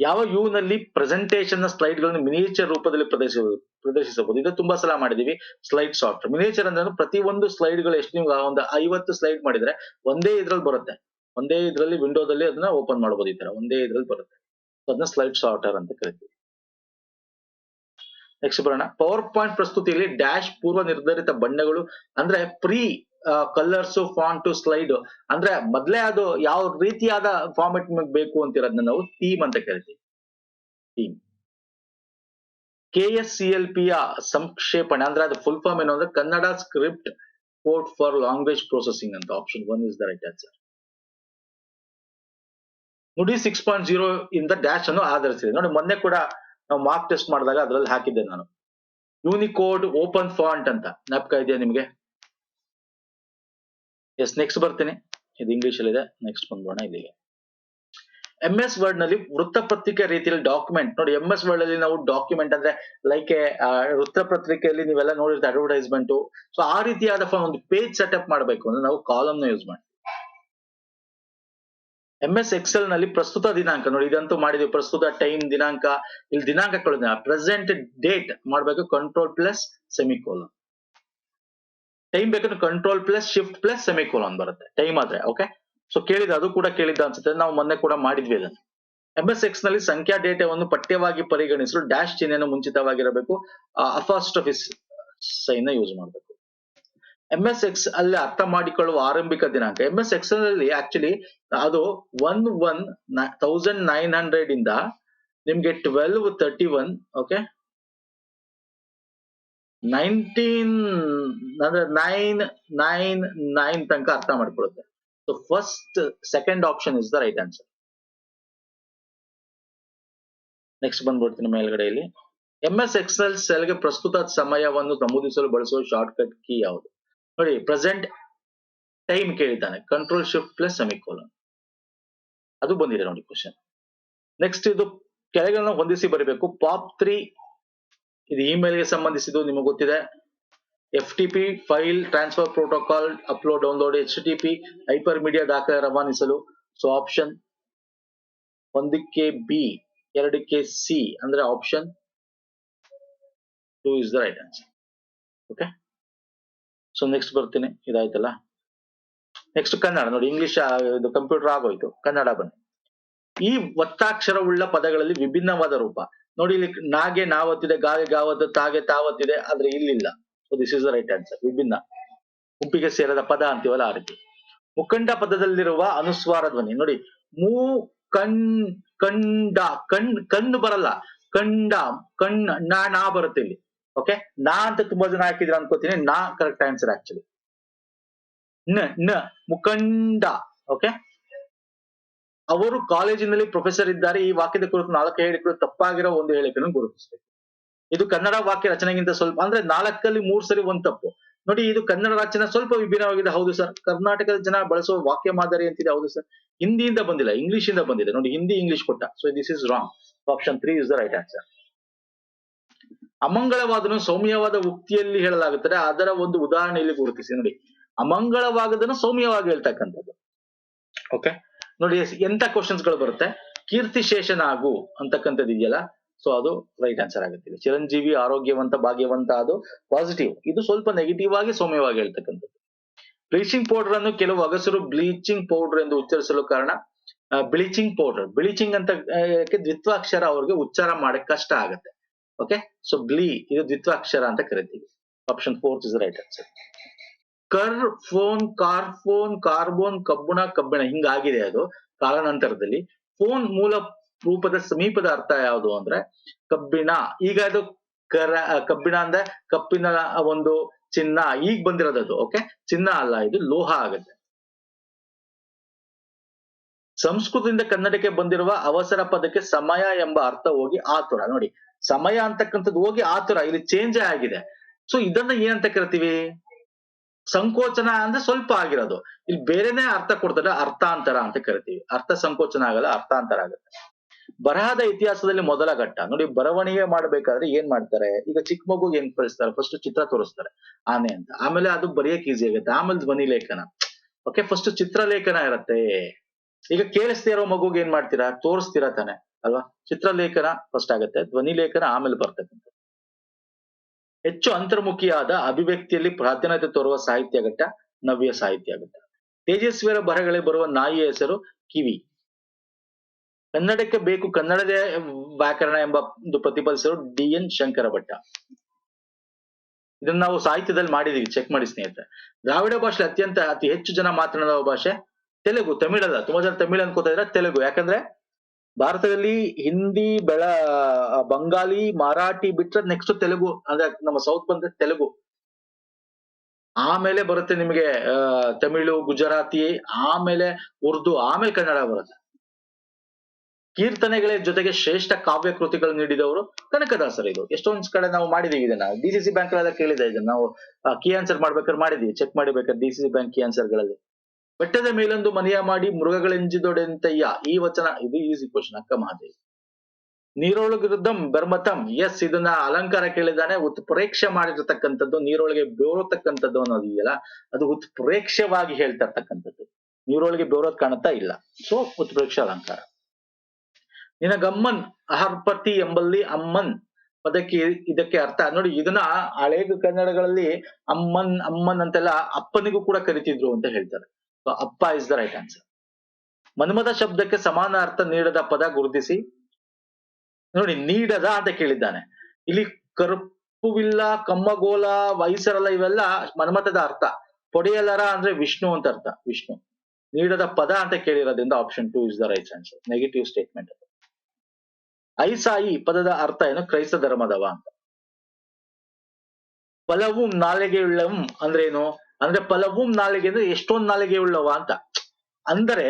ಯಾವ ಯು ನಲ್ಲಿ ಪ್ರೆಸೆಂಟೇಷನ್ನ ಸ್ಲೈಡ್ಗಳನ್ನು ಮಿನಿಯೇಚರ್ ರೂಪದಲ್ಲಿ ಪ್ರದರ್ಶಿಸಬಹುದು ಪ್ರದರ್ಶಿಸಬಹುದು. ಇದು ತುಂಬಾ ಸಲ ಮಾಡಿದೀವಿ ಸ್ಲೈಡ್ ಸಾಫ್ಟ್ ಮಿನಿಯೇಚರ್ ಅಂದ್ರೆ ಪ್ರತಿ ಒಂದು ಸ್ಲೈಡ್ಗಳು ಎಷ್ಟು ನೀವು ಒಂದು ಐವತ್ತು ಸ್ಲೈಡ್ ಮಾಡಿದ್ರೆ ಒಂದೇ ಇದ್ರಲ್ಲಿ ಬರುತ್ತೆ. ಒಂದೇ ಇದ್ರಲ್ಲಿ ವಿಂಡೋದಲ್ಲಿ ಅದನ್ನ ಓಪನ್ ಮಾಡಬಹುದು ಈ ತರ. ಒಂದೇ ಇದ್ರಲ್ಲಿ ಬರುತ್ತೆ. ಅದನ್ನ ಸ್ಲೈಡ್ ಸಾಫ್ಟ್ವೇರ್ ಅಂತ ಕರಿತೀವಿ. ನೆಕ್ಸ್ಟ್ ಬರೋಣ. ಪವರ್ ಪಾಯಿಂಟ್ ಪ್ರಸ್ತುತಿಯಲ್ಲಿ ಡ್ಯಾಶ್ ಪೂರ್ವ ನಿರ್ಧರಿತ ಬಣ್ಣಗಳು ಅಂದ್ರೆ ಪ್ರೀ ಕಲರ್ಸ್ ಫಾಂಟ್ ಸ್ಲೈಡ್ ಅಂದ್ರೆ ಮೊದ್ಲೇ ಅದು ಯಾವ ರೀತಿಯಾದ ಫಾರ್ಮೆಟ್ ಬೇಕು ಅಂತಿರೋದನ್ನ ನಾವು ಥೀಮ್ ಅಂತ ಕೇಳ್ತೀವಿ. Theme K S C L P ಯ ಸಂಕ್ಷೇಪಣೆ, ಅಂದ್ರೆ ಅದು ಫುಲ್ ಫಾರ್ಮ್ ಏನು ಅಂದ್ರೆ Kannada script code for language processing ಅಂತ option one is the right answer Nudi six point zero ಇಂದ ಡ್ಯಾಶ್ ಅನ್ನು ಆಧರಿಸಿದೆ. ನೋಡಿ, ಮೊನ್ನೆ ಕೂಡ ನಾವು ಮಾರ್ಕ್ ಟೆಸ್ಟ್ ಮಾಡಿದಾಗ ಅದರಲ್ಲಿ ಹಾಕಿದ್ದೆ ನಾನು. ಯೂನಿಕೋಡ್ ಓಪನ್ ಫಾಂಟ್ ಅಂತ. ಜ್ಞಾಪಕ ಇದೆಯಾ ನಿಮ್ಗೆ? ಎಸ್ ನೆಕ್ಸ್ಟ್ ಬರ್ತೀನಿ. ಇದು ಇಂಗ್ಲಿಷ್ ಅಲ್ಲಿ ಇದೆ ನೆಕ್ಸ್ಟ್ ಬಂದ್ಬೋಣ ಇಲ್ಲಿಗೆ. ಎಂ ಎಸ್ ವರ್ಡ್ನಲ್ಲಿ ವೃತ್ತಪತ್ರಿಕೆ ರೀತಿಯಲ್ಲಿ ಡಾಕ್ಯುಮೆಂಟ್ ನೋಡಿ ಎಂ ಎಸ್ ವರ್ಡ್ ಅಲ್ಲಿ ನಾವು ಡಾಕ್ಯುಮೆಂಟ್ ಅಂದ್ರೆ ಲೈಕ್ ವೃತ್ತಪತ್ರಿಕೆಯಲ್ಲಿ ನೀವೆಲ್ಲ ನೋಡಿರ್ತೀವಿ ಅಡ್ವರ್ಟೈಸ್ಮೆಂಟ್ ಸೊ ಆ ರೀತಿಯಾದ ಒಂದು ಪೇಜ್ ಸೆಟಪ್ ಮಾಡಬೇಕು ಅಂದ್ರೆ ನಾವು ಕಾಲಮ್ನ ಯೂಸ್ ಮಾಡ್ತೀವಿ ಎಂ ಎಸ್ ಎಕ್ಸೆಲ್ನಲ್ಲಿ ಪ್ರಸ್ತುತ ದಿನಾಂಕ. ನೋಡಿ, ಇದಂತೂ ಮಾಡಿದ್ವಿ. ಪ್ರಸ್ತುತ ಟೈಮ್ ದಿನಾಂಕ. ಇಲ್ಲಿ ದಿನಾಂಕ ಕಳೆದ ಪ್ರೆಸೆಂಟ್ ಡೇಟ್ ಮಾಡಬೇಕು. ಕಂಟ್ರೋಲ್ ಪ್ಲಸ್ ಸೆಮಿಕೋಲನ್ ಟೈಮ್ ಬೇಕಂದ್ರೆ control plus shift plus semicolon ಬರುತ್ತೆ. ಟೈಮ್ ಆದ್ರೆ ಓಕೆ ಸೊ ಕೇಳಿದ ಅದು ಕೂಡ ಕೇಳಿದ್ದ ಅನ್ಸುತ್ತೆ. ನಾವು ಮೊನ್ನೆ ಕೂಡ ಮಾಡಿದ್ವಿ ಅದನ್ನು. ಎಂ ಎಸ್ ಎಕ್ಸ್ನಲ್ಲಿ ಸಂಖ್ಯಾ ಡೇಟಾವನ್ನು ಪಠ್ಯವಾಗಿ ಪರಿಗಣಿಸಲು ಡ್ಯಾಶ್ ಚಿಹ್ನೆಯನ್ನು ಮುಂಚಿತವಾಗಿರಬೇಕು. ಅಫಾಸ್ಟಫಿಸ್ ಸೈನ್ ಯೂಸ್ ಮಾಡಬೇಕು. ಎಂ ಎಸ್ ಎಕ್ಸ್ ಅಲ್ಲಿ ಅರ್ಥ ಮಾಡಿಕೊಳ್ಳುವ ಆರಂಭಿಕ ದಿನಾಂಕ. ಎಂ ಎಸ್ ಎಕ್ಸ್ನಲ್ಲಿ ಆಕ್ಚುಲಿ ಅದು one one thousand nine hundred ಇಂದ ನಿಮ್ಗೆ twelve thirty one okay nineteen, ಅಂದ್ರೆ ನೈನ್ ನೈನ್ ನೈನ್ ತನಕ ಅರ್ಥ ಮಾಡ್ಕೊಳ್ಳುತ್ತೆ so first second option is the right answer next ಬಂದ್ಬಿಡ್ತೀನಿ ಮೇಲ್ಗಡೆಯಲ್ಲಿ. ಎಂ ಎಸ್ ಎಕ್ಸೆಲ್ ಸೆಲ್ಗೆ ಪ್ರಸ್ತುತ ಸಮಯವನ್ನು ನಮೂದಿಸಲು ಬಳಸುವ ಶಾರ್ಟ್ ಕಟ್ ಕೀ ಯಾವುದು? ನೋಡಿ ಪ್ರೆಸೆಂಟ್ ಟೈಮ್ ಕೇಳಿದ್ದಾನೆ. ಕಂಟ್ರೋಲ್ ಶಿಫ್ಟ್ ಪ್ಲಸ್ ಸೆಮಿಕೋಲನ್ ಅದು ಬಂದಿದೆ ನೋಡಿ ಕ್ವಶನ್ ನೆಕ್ಸ್ಟ್ ಇದು ಕೆಳಗಳನ್ನ ಹೊಂದಿಸಿ ಬರಬೇಕು. ಪಾಪ್ ತ್ರೀ ಇದು ಇಮೇಲ್ಗೆ ಸಂಬಂಧಿಸಿದ್ದು ನಿಮಗೆ ಗೊತ್ತಿದೆ. F T P file transfer protocol upload download H T P hyper media ದಾಖಲೆ ರವಾನಿಸಲು. ಸೊ ಆಪ್ಷನ್ ಒಂದಕ್ಕೆ ಬಿ ಎರಡಕ್ಕೆ ಸಿ ಅಂದ್ರೆ option two is the right answer okay so next ಬರ್ತೀನಿ. ಇದಾಯ್ತಲ್ಲ? ನೆಕ್ಸ್ಟ್ ಕನ್ನಡ ನೋಡಿ ಇಂಗ್ಲಿಷ್ ಇದು ಕಂಪ್ಯೂಟರ್ ಆಗೋಯ್ತು. ಕನ್ನಡ ಬನ್ನಿ. ಈ ಒತ್ತಾಕ್ಷರವುಳ್ಳ ಪದಗಳಲ್ಲಿ ವಿಭಿನ್ನವಾದ ರೂಪ. ನೋಡಿ ಇಲ್ಲಿ ನಾಗೆ ನಾವತ್ತಿದೆ ಗಾಗೆ ಗಾವತ್ತು, ತಾಗೆ ತಾವತ್ತಿದೆ, ಆದ್ರೆ ಇಲ್ಲಿಲ್ಲ. So this is the right answer ವಿಭಿನ್ನ. ಗುಂಪಿಗೆ ಸೇರದ ಪದ ಅಂತೀವಲ್ಲ ಆ ರೀತಿ. ಮುಖಂಡ ಪದದಲ್ಲಿರುವ ಅನುಸ್ವಾರ ಧ್ವನಿ. ನೋಡಿ, ಮೂ, ಕಣ್, ಕಂಡ, ಕಣ್, ಕಣ್ಣು ಬರಲ್ಲ. ಕಂಡ ಕಣ್ಣ ನಾ ಬರುತ್ತೆ ಇಲ್ಲಿ. ಓಕೆ ನಾ ಅಂತ ತುಂಬಾ ಜನ ಹಾಕಿದ್ರ ಅನ್ಕೋತೀನಿ. ನಾ ಕರೆಕ್ಟ್ ಆನ್ಸರ್ ಆಕ್ಚುಲಿ ನ ಮುಖಂಡ. ಓಕೆ ಅವರು ಕಾಲೇಜಿನಲ್ಲಿ ಪ್ರೊಫೆಸರ್ ಇದ್ದಾರೆ, ಈ ವಾಕ್ಯದ ಕುರಿತು ನಾಲ್ಕು ಹೇಳಿಕೆಗಳು ತಪ್ಪಾಗಿರೋ ಒಂದು ಹೇಳಿಕೆಯನ್ನು ಗುರುತಿಸಬೇಕು. ಇದು ಕನ್ನಡ ವಾಕ್ಯ ರಚನೆಗಿಂತ ಸ್ವಲ್ಪ, ಅಂದ್ರೆ ನಾಲ್ಕಲ್ಲಿ ಮೂರ್ ಸರಿ ಒಂದ್ ತಪ್ಪು. ನೋಡಿ, ಇದು ಕನ್ನಡ ರಚನೆ ಸ್ವಲ್ಪ ವಿಭಿನ್ನವಾಗಿದೆ. ಹೌದು ಸರ್. ಕರ್ನಾಟಕದ ಜನ ಬಳಸುವ ವಾಕ್ಯ ಮಾದರಿ ಅಂತಿದೆ. ಹೌದು ಸರ್. ಹಿಂದಿಯಿಂದ ಬಂದಿಲ್ಲ ಇಂಗ್ಲಿಷ್ ಇಂದ ಬಂದಿದೆ. ನೋಡಿ, ಹಿಂದಿ ಇಂಗ್ಲಿಷ್ ಕೊಟ್ಟ. So this is wrong option three is the right answer ಅಮಂಗಳವಾದನು ಸೌಮ್ಯವಾದ ಉಕ್ತಿಯಲ್ಲಿ ಹೇಳಲಾಗುತ್ತದೆ. ಅದರ ಒಂದು ಉದಾಹರಣೆಯಲ್ಲಿ ಗುರುತಿಸಿ. ನೋಡಿ ಅಮಂಗಳವಾದದನ್ನು ಸೌಮ್ಯವಾಗಿ ಹೇಳ್ತಕ್ಕಂಥದ್ದು. ಓಕೆ ನೋಡಿ, ಎಂತ ಕ್ವಶನ್ಸ್ಗಳು ಬರುತ್ತೆ? ಕೀರ್ತಿ ಶೇಷನಾಗು ಅಂತಕ್ಕಂಥದ್ದು ಇದೆಯಲ್ಲ? ಸೊ ಅದು ರೈಟ್ ಆನ್ಸರ್ ಆಗುತ್ತೆ. ಚಿರಂಜೀವಿ ಆರೋಗ್ಯವಂತ, ಭಾಗ್ಯವಂತ, ಅದು ಪಾಸಿಟಿವ್ ಇದು ಸ್ವಲ್ಪ ನೆಗೆಟಿವ್ ಆಗಿ ಸೌಮ್ಯವಾಗಿ ಹೇಳ್ತಕ್ಕಂಥದ್ದು. ಬ್ಲೀಚಿಂಗ್ ಪೌಡರ್ ಅನ್ನು ಕೆಲವು ಅಗಸರು ಬ್ಲೀಚಿಂಗ್ ಪೌಡರ್ ಎಂದು ಉಚ್ಚರಿಸಲು ಕಾರಣ ಬ್ಲೀಚಿಂಗ್ ಪೌಡರ್ ಬ್ಲೀಚಿಂಗ್ ಅಂತ ದ್ವಿತ್ವಾಕ್ಷರ ಅವ್ರಿಗೆ ಉಚ್ಚಾರ ಮಾಡಕ್ ಕಷ್ಟ ಆಗುತ್ತೆ. ಓಕೆ ಸೊ ಬ್ಲೀ ಇದು ದ್ವಿತ್ವಾಕ್ಷರ ಅಂತ ಕರಿತೀವಿ. Option fourth is right answer ಕರ್ ಫೋನ್, ಕಾರ್ ಫೋನ್, ಕಾರ್ಬೋನ್, ಕಬ್ಬುಣ, ಕಬ್ಬಿಣ ಹಿಂಗಾಗಿದೆ ಅದು ಕಾಲಾನಂತರದಲ್ಲಿ. ಫೋನ್ ಮೂಲ ರೂಪದ ಸಮೀಪದ ಅರ್ಥ ಯಾವುದು ಅಂದ್ರೆ ಕಬ್ಬಿಣ. ಈಗ ಅದು ಕರ, ಕಬ್ಬಿಣ ಅಂದ್ರೆ ಕಪ್ಪಿನ ಒಂದು ಚಿನ್ನ. ಈಗ ಬಂದಿರೋದದು ಓಕೆ ಚಿನ್ನ ಅಲ್ಲ, ಇದು ಲೋಹ ಆಗುತ್ತೆ. ಸಂಸ್ಕೃತದಿಂದ ಕನ್ನಡಕ್ಕೆ ಬಂದಿರುವ ಅವಸರ ಪದಕ್ಕೆ ಸಮಯ ಎಂಬ ಅರ್ಥ ಹೋಗಿ ಆತುರ. ನೋಡಿ, ಸಮಯ ಅಂತಕ್ಕಂಥದ್ದು ಹೋಗಿ ಆತುರ. ಇಲ್ಲಿ ಚೇಂಜ್ ಆಗಿದೆ. ಸೊ ಇದನ್ನ ಏನಂತ ಕರಿತೀವಿ? ಸಂಕೋಚನ ಅಂದ್ರೆ ಸ್ವಲ್ಪ ಆಗಿರೋದು. ಇಲ್ಲಿ ಬೇರೆನೆ ಅರ್ಥ ಕೊಡ್ತಾರೆ ಅರ್ಥಾಂತರ ಅಂತ ಕರಿತೀವಿ. ಅರ್ಥ ಸಂಕೋಚನ ಆಗಲ್ಲ, ಅರ್ಥಾಂತರ ಆಗುತ್ತೆ. ಬರಹದ ಇತಿಹಾಸದಲ್ಲಿ ಮೊದಲ ಘಟ್ಟ. ನೋಡಿ, ಬರವಣಿಗೆ ಮಾಡ್ಬೇಕಾದ್ರೆ ಏನ್ ಮಾಡ್ತಾರೆ? ಈಗ ಚಿಕ್ಕ ಮಗುಗೆ ಏನ್ ಕಳಿಸ್ತಾರೆ? ಫಸ್ಟ್ ಚಿತ್ರ ತೋರಿಸ್ತಾರೆ, ಆನೆ ಅಂತ. ಆಮೇಲೆ ಅದು ಬರೆಯಕ್ ಈಸಿ ಆಗುತ್ತೆ. ಆಮೇಲೆ ಧ್ವನಿ ಲೇಖನ. ಓಕೆ ಫಸ್ಟ್ ಚಿತ್ರಲೇಖನ ಇರತ್ತೆ. ಈಗ ಕೇಳಿಸ್ತಾ ಇರೋ ಮಗುಗೆ ಏನ್ ಮಾಡ್ತೀರಾ? ತೋರಿಸ್ತೀರಾ ತಾನೆ, ಅಲ್ವಾ? ಚಿತ್ರಲೇಖನ ಫಸ್ಟ್ ಆಗುತ್ತೆ, ಧ್ವನಿ ಲೇಖನ ಆಮೇಲೆ ಬರ್ತಕ್ಕಂಥ ಹೆಚ್ಚು ಅಂತರ್ಮುಖಿಯಾದ ಅಭಿವ್ಯಕ್ತಿಯಲ್ಲಿ ಪ್ರಾಧಾನ್ಯತೆ ತೋರುವ ಸಾಹಿತ್ಯ ಘಟ್ಟ ನವ್ಯ ಸಾಹಿತ್ಯ ಘಟ್ಟ. ತೇಜಸ್ವಿಯರ ಬರಹಗಳಿಗೆ ಬರುವ ನಾಯಿಯ ಹೆಸರು ಕಿವಿ. ಕನ್ನಡಕ್ಕೆ ಬೇಕು ಕನ್ನಡದೇ ವ್ಯಾಕರಣ ಎಂಬ ಒಂದು ಪ್ರತಿಪಾದಿಸಲು ಡಿ ಎನ್ ಶಂಕರ ಭಟ್ಟ ಇದನ್ನ ನಾವು ಸಾಹಿತ್ಯದಲ್ಲಿ ಮಾಡಿದೀವಿ ಚೆಕ್ ಮಾಡಿ ಸ್ನೇಹಿತರೆ. ದ್ರಾವಿಡ ಭಾಷೆ ಅತ್ಯಂತ ಅತಿ ಹೆಚ್ಚು ಜನ ಮಾತನಾಡುವ ಭಾಷೆ ತೆಲುಗು, ತಮಿಳಲ್ಲ. ತುಂಬಾ ಜನ ತಮಿಳ್ ಅನ್ಕೋತಾ ಇದ್ರೆ ತೆಲುಗು. ಯಾಕಂದ್ರೆ ಭಾರತದಲ್ಲಿ ಹಿಂದಿ, ಬೆಳ ಬಂಗಾಲಿ ಮರಾಠಿ ಬಿಟ್ರೆ ನೆಕ್ಸ್ಟ್ ತೆಲುಗು, ಅಂದ್ರೆ ನಮ್ಮ ಸೌತ್ ಬಂದ್ರೆ ತೆಲುಗು. ಆಮೇಲೆ ಬರುತ್ತೆ ನಿಮಗೆ ತಮಿಳು, ಗುಜರಾತಿ, ಆಮೇಲೆ ಉರ್ದು, ಆಮೇಲೆ ಕನ್ನಡ ಬರುತ್ತೆ. ಕೀರ್ತನೆಗಳ ಜೊತೆಗೆ ಶ್ರೇಷ್ಠ ಕಾವ್ಯ ಕೃತಿಗಳು ನೀಡಿದವರು ಕನಕದಾಸರು ಇದು ಎಷ್ಟೊಂದ್ ಕಡೆ ನಾವು ಮಾಡಿದೀವಿ ಇದನ್ನ. ಡಿ ಸಿ ಸಿ ಬ್ಯಾಂಕ್ ಕೇಳಿದೆ ಇದನ್ನ. ನಾವು ಕೀ ಆನ್ಸರ್ ಮಾಡ್ಬೇಕಾದ್ರೆ ಮಾಡಿದೀವಿ. Check ಮಾಡಿಬೇಕಾದ್ರೆ D C C bank key ಆನ್ಸರ್ಗಳಲ್ಲಿ. ಬೆಟ್ಟದ ಮೇಲೊಂದು ಮನೆಯ ಮಾಡಿ ಮೃಗಗಳೆಂಜಿದೊಡೆಂತಯ್ಯ. ಈ ವಚನ, ಇದು ಈಸಿ ಕ್ವಶನ್ ಅಕ್ಕ ಮಹಾದೇವಿ. ನೀರೊಳಗಿರುದಂ ಬೆರ್ಮತಂ. ಎಸ್ ಇದನ್ನ ಅಲಂಕಾರ ಕೇಳಿದಾನೆ ಉತ್ಪ್ರೇಕ್ಷೆ ಮಾಡಿರ್ತಕ್ಕಂಥದ್ದು, ನೀರೊಳಗೆ ಬೇರೋತಕ್ಕಂಥದ್ದು ಅನ್ನೋದು ಇದೆಯಲ್ಲ, ಅದು ಉತ್ಪ್ರೇಕ್ಷವಾಗಿ ಹೇಳ್ತಾ ಇರ್ತಕ್ಕಂಥದ್ದು. ನೀರೊಳಗೆ ಬೇರೋದ್ ಕಾಣುತ್ತಾ ಇಲ್ಲ. ಸೊ ಉತ್ಪ್ರೇಕ್ಷ ಅಲಂಕಾರ. ನಿನ್ನ ಗಮ್ಮನ್, ಅಹರ್ಪತಿ ಎಂಬಲ್ಲಿ ಅಮ್ಮನ್ ಪದಕ್ಕೆ ಇದಕ್ಕೆ ಅರ್ಥ. ನೋಡಿ, ಇದನ್ನ ಹಳೆ ಕನ್ನಡಗಳಲ್ಲಿ ಅಮ್ಮನ್ ಅಮ್ಮನ್ ಅಂತೆಲ್ಲ ಅಪ್ಪನಿಗೂ ಕೂಡ ಕರಿತಿದ್ರು ಅಂತ ಹೇಳ್ತಾರೆ. ಅಪ್ಪ ಇಸ್ ದ ರೈಟ್ ಆನ್ಸರ್ ಮನ್ಮದ ಶಬ್ದಕ್ಕೆ ಸಮಾನ ಅರ್ಥ ನೀಡದ ಪದ ಗುರುತಿಸಿ ನೋಡಿ ನೀಡದ ಅಂತ ಕೇಳಿದ್ದಾನೆ ಇಲ್ಲಿ ಕರುಪುವಿಲ್ಲ ಕಮ್ಮಗೋಲ ವಯಸ್ಸರಲ್ಲ ಇವೆಲ್ಲ ಮನ್ಮಥದ ಅರ್ಥ ಪೊಡೆಯಲರ ಅಂದ್ರೆ ವಿಷ್ಣು ಅಂತ ಅರ್ಥ ವಿಷ್ಣು ನೀಡದ ಪದ ಅಂತ ಕೇಳಿರೋದ್ರಿಂದ option two is the right answer negative statement ಐಸಾಯಿ ಪದದ ಅರ್ಥ ಏನು ಕ್ರೈಸ್ತ ಧರ್ಮದವ ಅಂತ ಬಲವು ನಾಲಿಗೆಯುಳ್ಳಂ ಅಂದ್ರೆ ಏನು ಅಂದ್ರೆ ಫಲವು ನಾಲಿಗೆ ಅಂದ್ರೆ ಎಷ್ಟೊಂದ್ ನಾಲಿಗೆ ಉಳ್ಳವ ಅಂತ. ಅಂದರೆ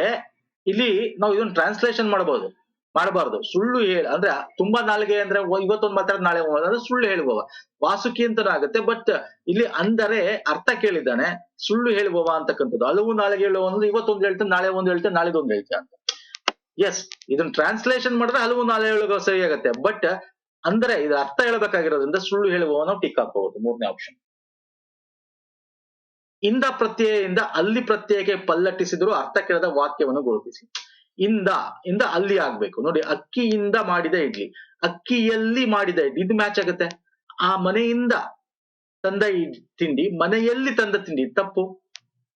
ಇಲ್ಲಿ ನಾವು ಇದನ್ನ ಟ್ರಾನ್ಸ್ಲೇಷನ್ ಮಾಡಬಹುದು ಮಾಡಬಾರ್ದು. ಸುಳ್ಳು ಹೇಳ, ಅಂದ್ರೆ ತುಂಬಾ ನಾಲಿಗೆ ಅಂದ್ರೆ ಇವತ್ತೊಂದು ಮಾತಾಡ ನಾಳೆ ಅಂದ್ರೆ ಸುಳ್ಳು ಹೇಳುವವ. ವಾಸುಕಿ ಅಂತ ಆಗುತ್ತೆ ಬಟ್ ಇಲ್ಲಿ ಅಂದರೆ ಅರ್ಥ ಕೇಳಿದ್ದಾನೆ, ಸುಳ್ಳು ಹೇಳುವವ ಅಂತಕ್ಕಂಥದ್ದು. ಹಲವು ನಾಲಿಗೆ ಹೇಳುವ ಇವತ್ತೊಂದು ಹೇಳ್ತಾನೆ ನಾಳೆ ಒಂದು ಹೇಳ್ತಾನೆ ನಾಳೆದೊಂದು ಹೇಳ್ತಾನೆ ಅಂತ. ಎಸ್ ಇದನ್ನ ಟ್ರಾನ್ಸ್ಲೇಷನ್ ಮಾಡಿದ್ರೆ ಹಲವು ನಾಳೆ ಹೇಳುವ ಸರಿ ಬಟ್ ಅಂದ್ರೆ ಇದು ಅರ್ಥ ಹೇಳಬೇಕಾಗಿರೋದ್ರಿಂದ ಸುಳ್ಳು ಹೇಳುವವನ ಟಿಕ್ ಹಾಕಬಹುದು ಮೂರನೇ ಆಪ್ಷನ್ ಇಂದ ಪ್ರತ್ಯಯದಿಂದ ಅಲ್ಲಿ ಪ್ರತ್ಯಯಕ್ಕೆ ಪಲ್ಲಟ್ಟಿಸಿದ್ರು ಅರ್ಥ ಕೇಳದ ವಾಕ್ಯವನ್ನು ಗುರುತಿಸಿ. ಇಂದ ಇಂದ ಅಲ್ಲಿ ಆಗ್ಬೇಕು. ನೋಡಿ, ಅಕ್ಕಿಯಿಂದ ಮಾಡಿದ ಇಡ್ಲಿ. ಅಕ್ಕಿಯಲ್ಲಿ ಮಾಡಿದ ಇಡ್ಲಿ. ಇದು ಮ್ಯಾಚ್ ಆಗುತ್ತೆ. ಆ ಮನೆಯಿಂದ ತಂದ ತಿಂಡಿ, ಮನೆಯಲ್ಲಿ ತಂದ ತಿಂಡಿ. ತಪ್ಪು.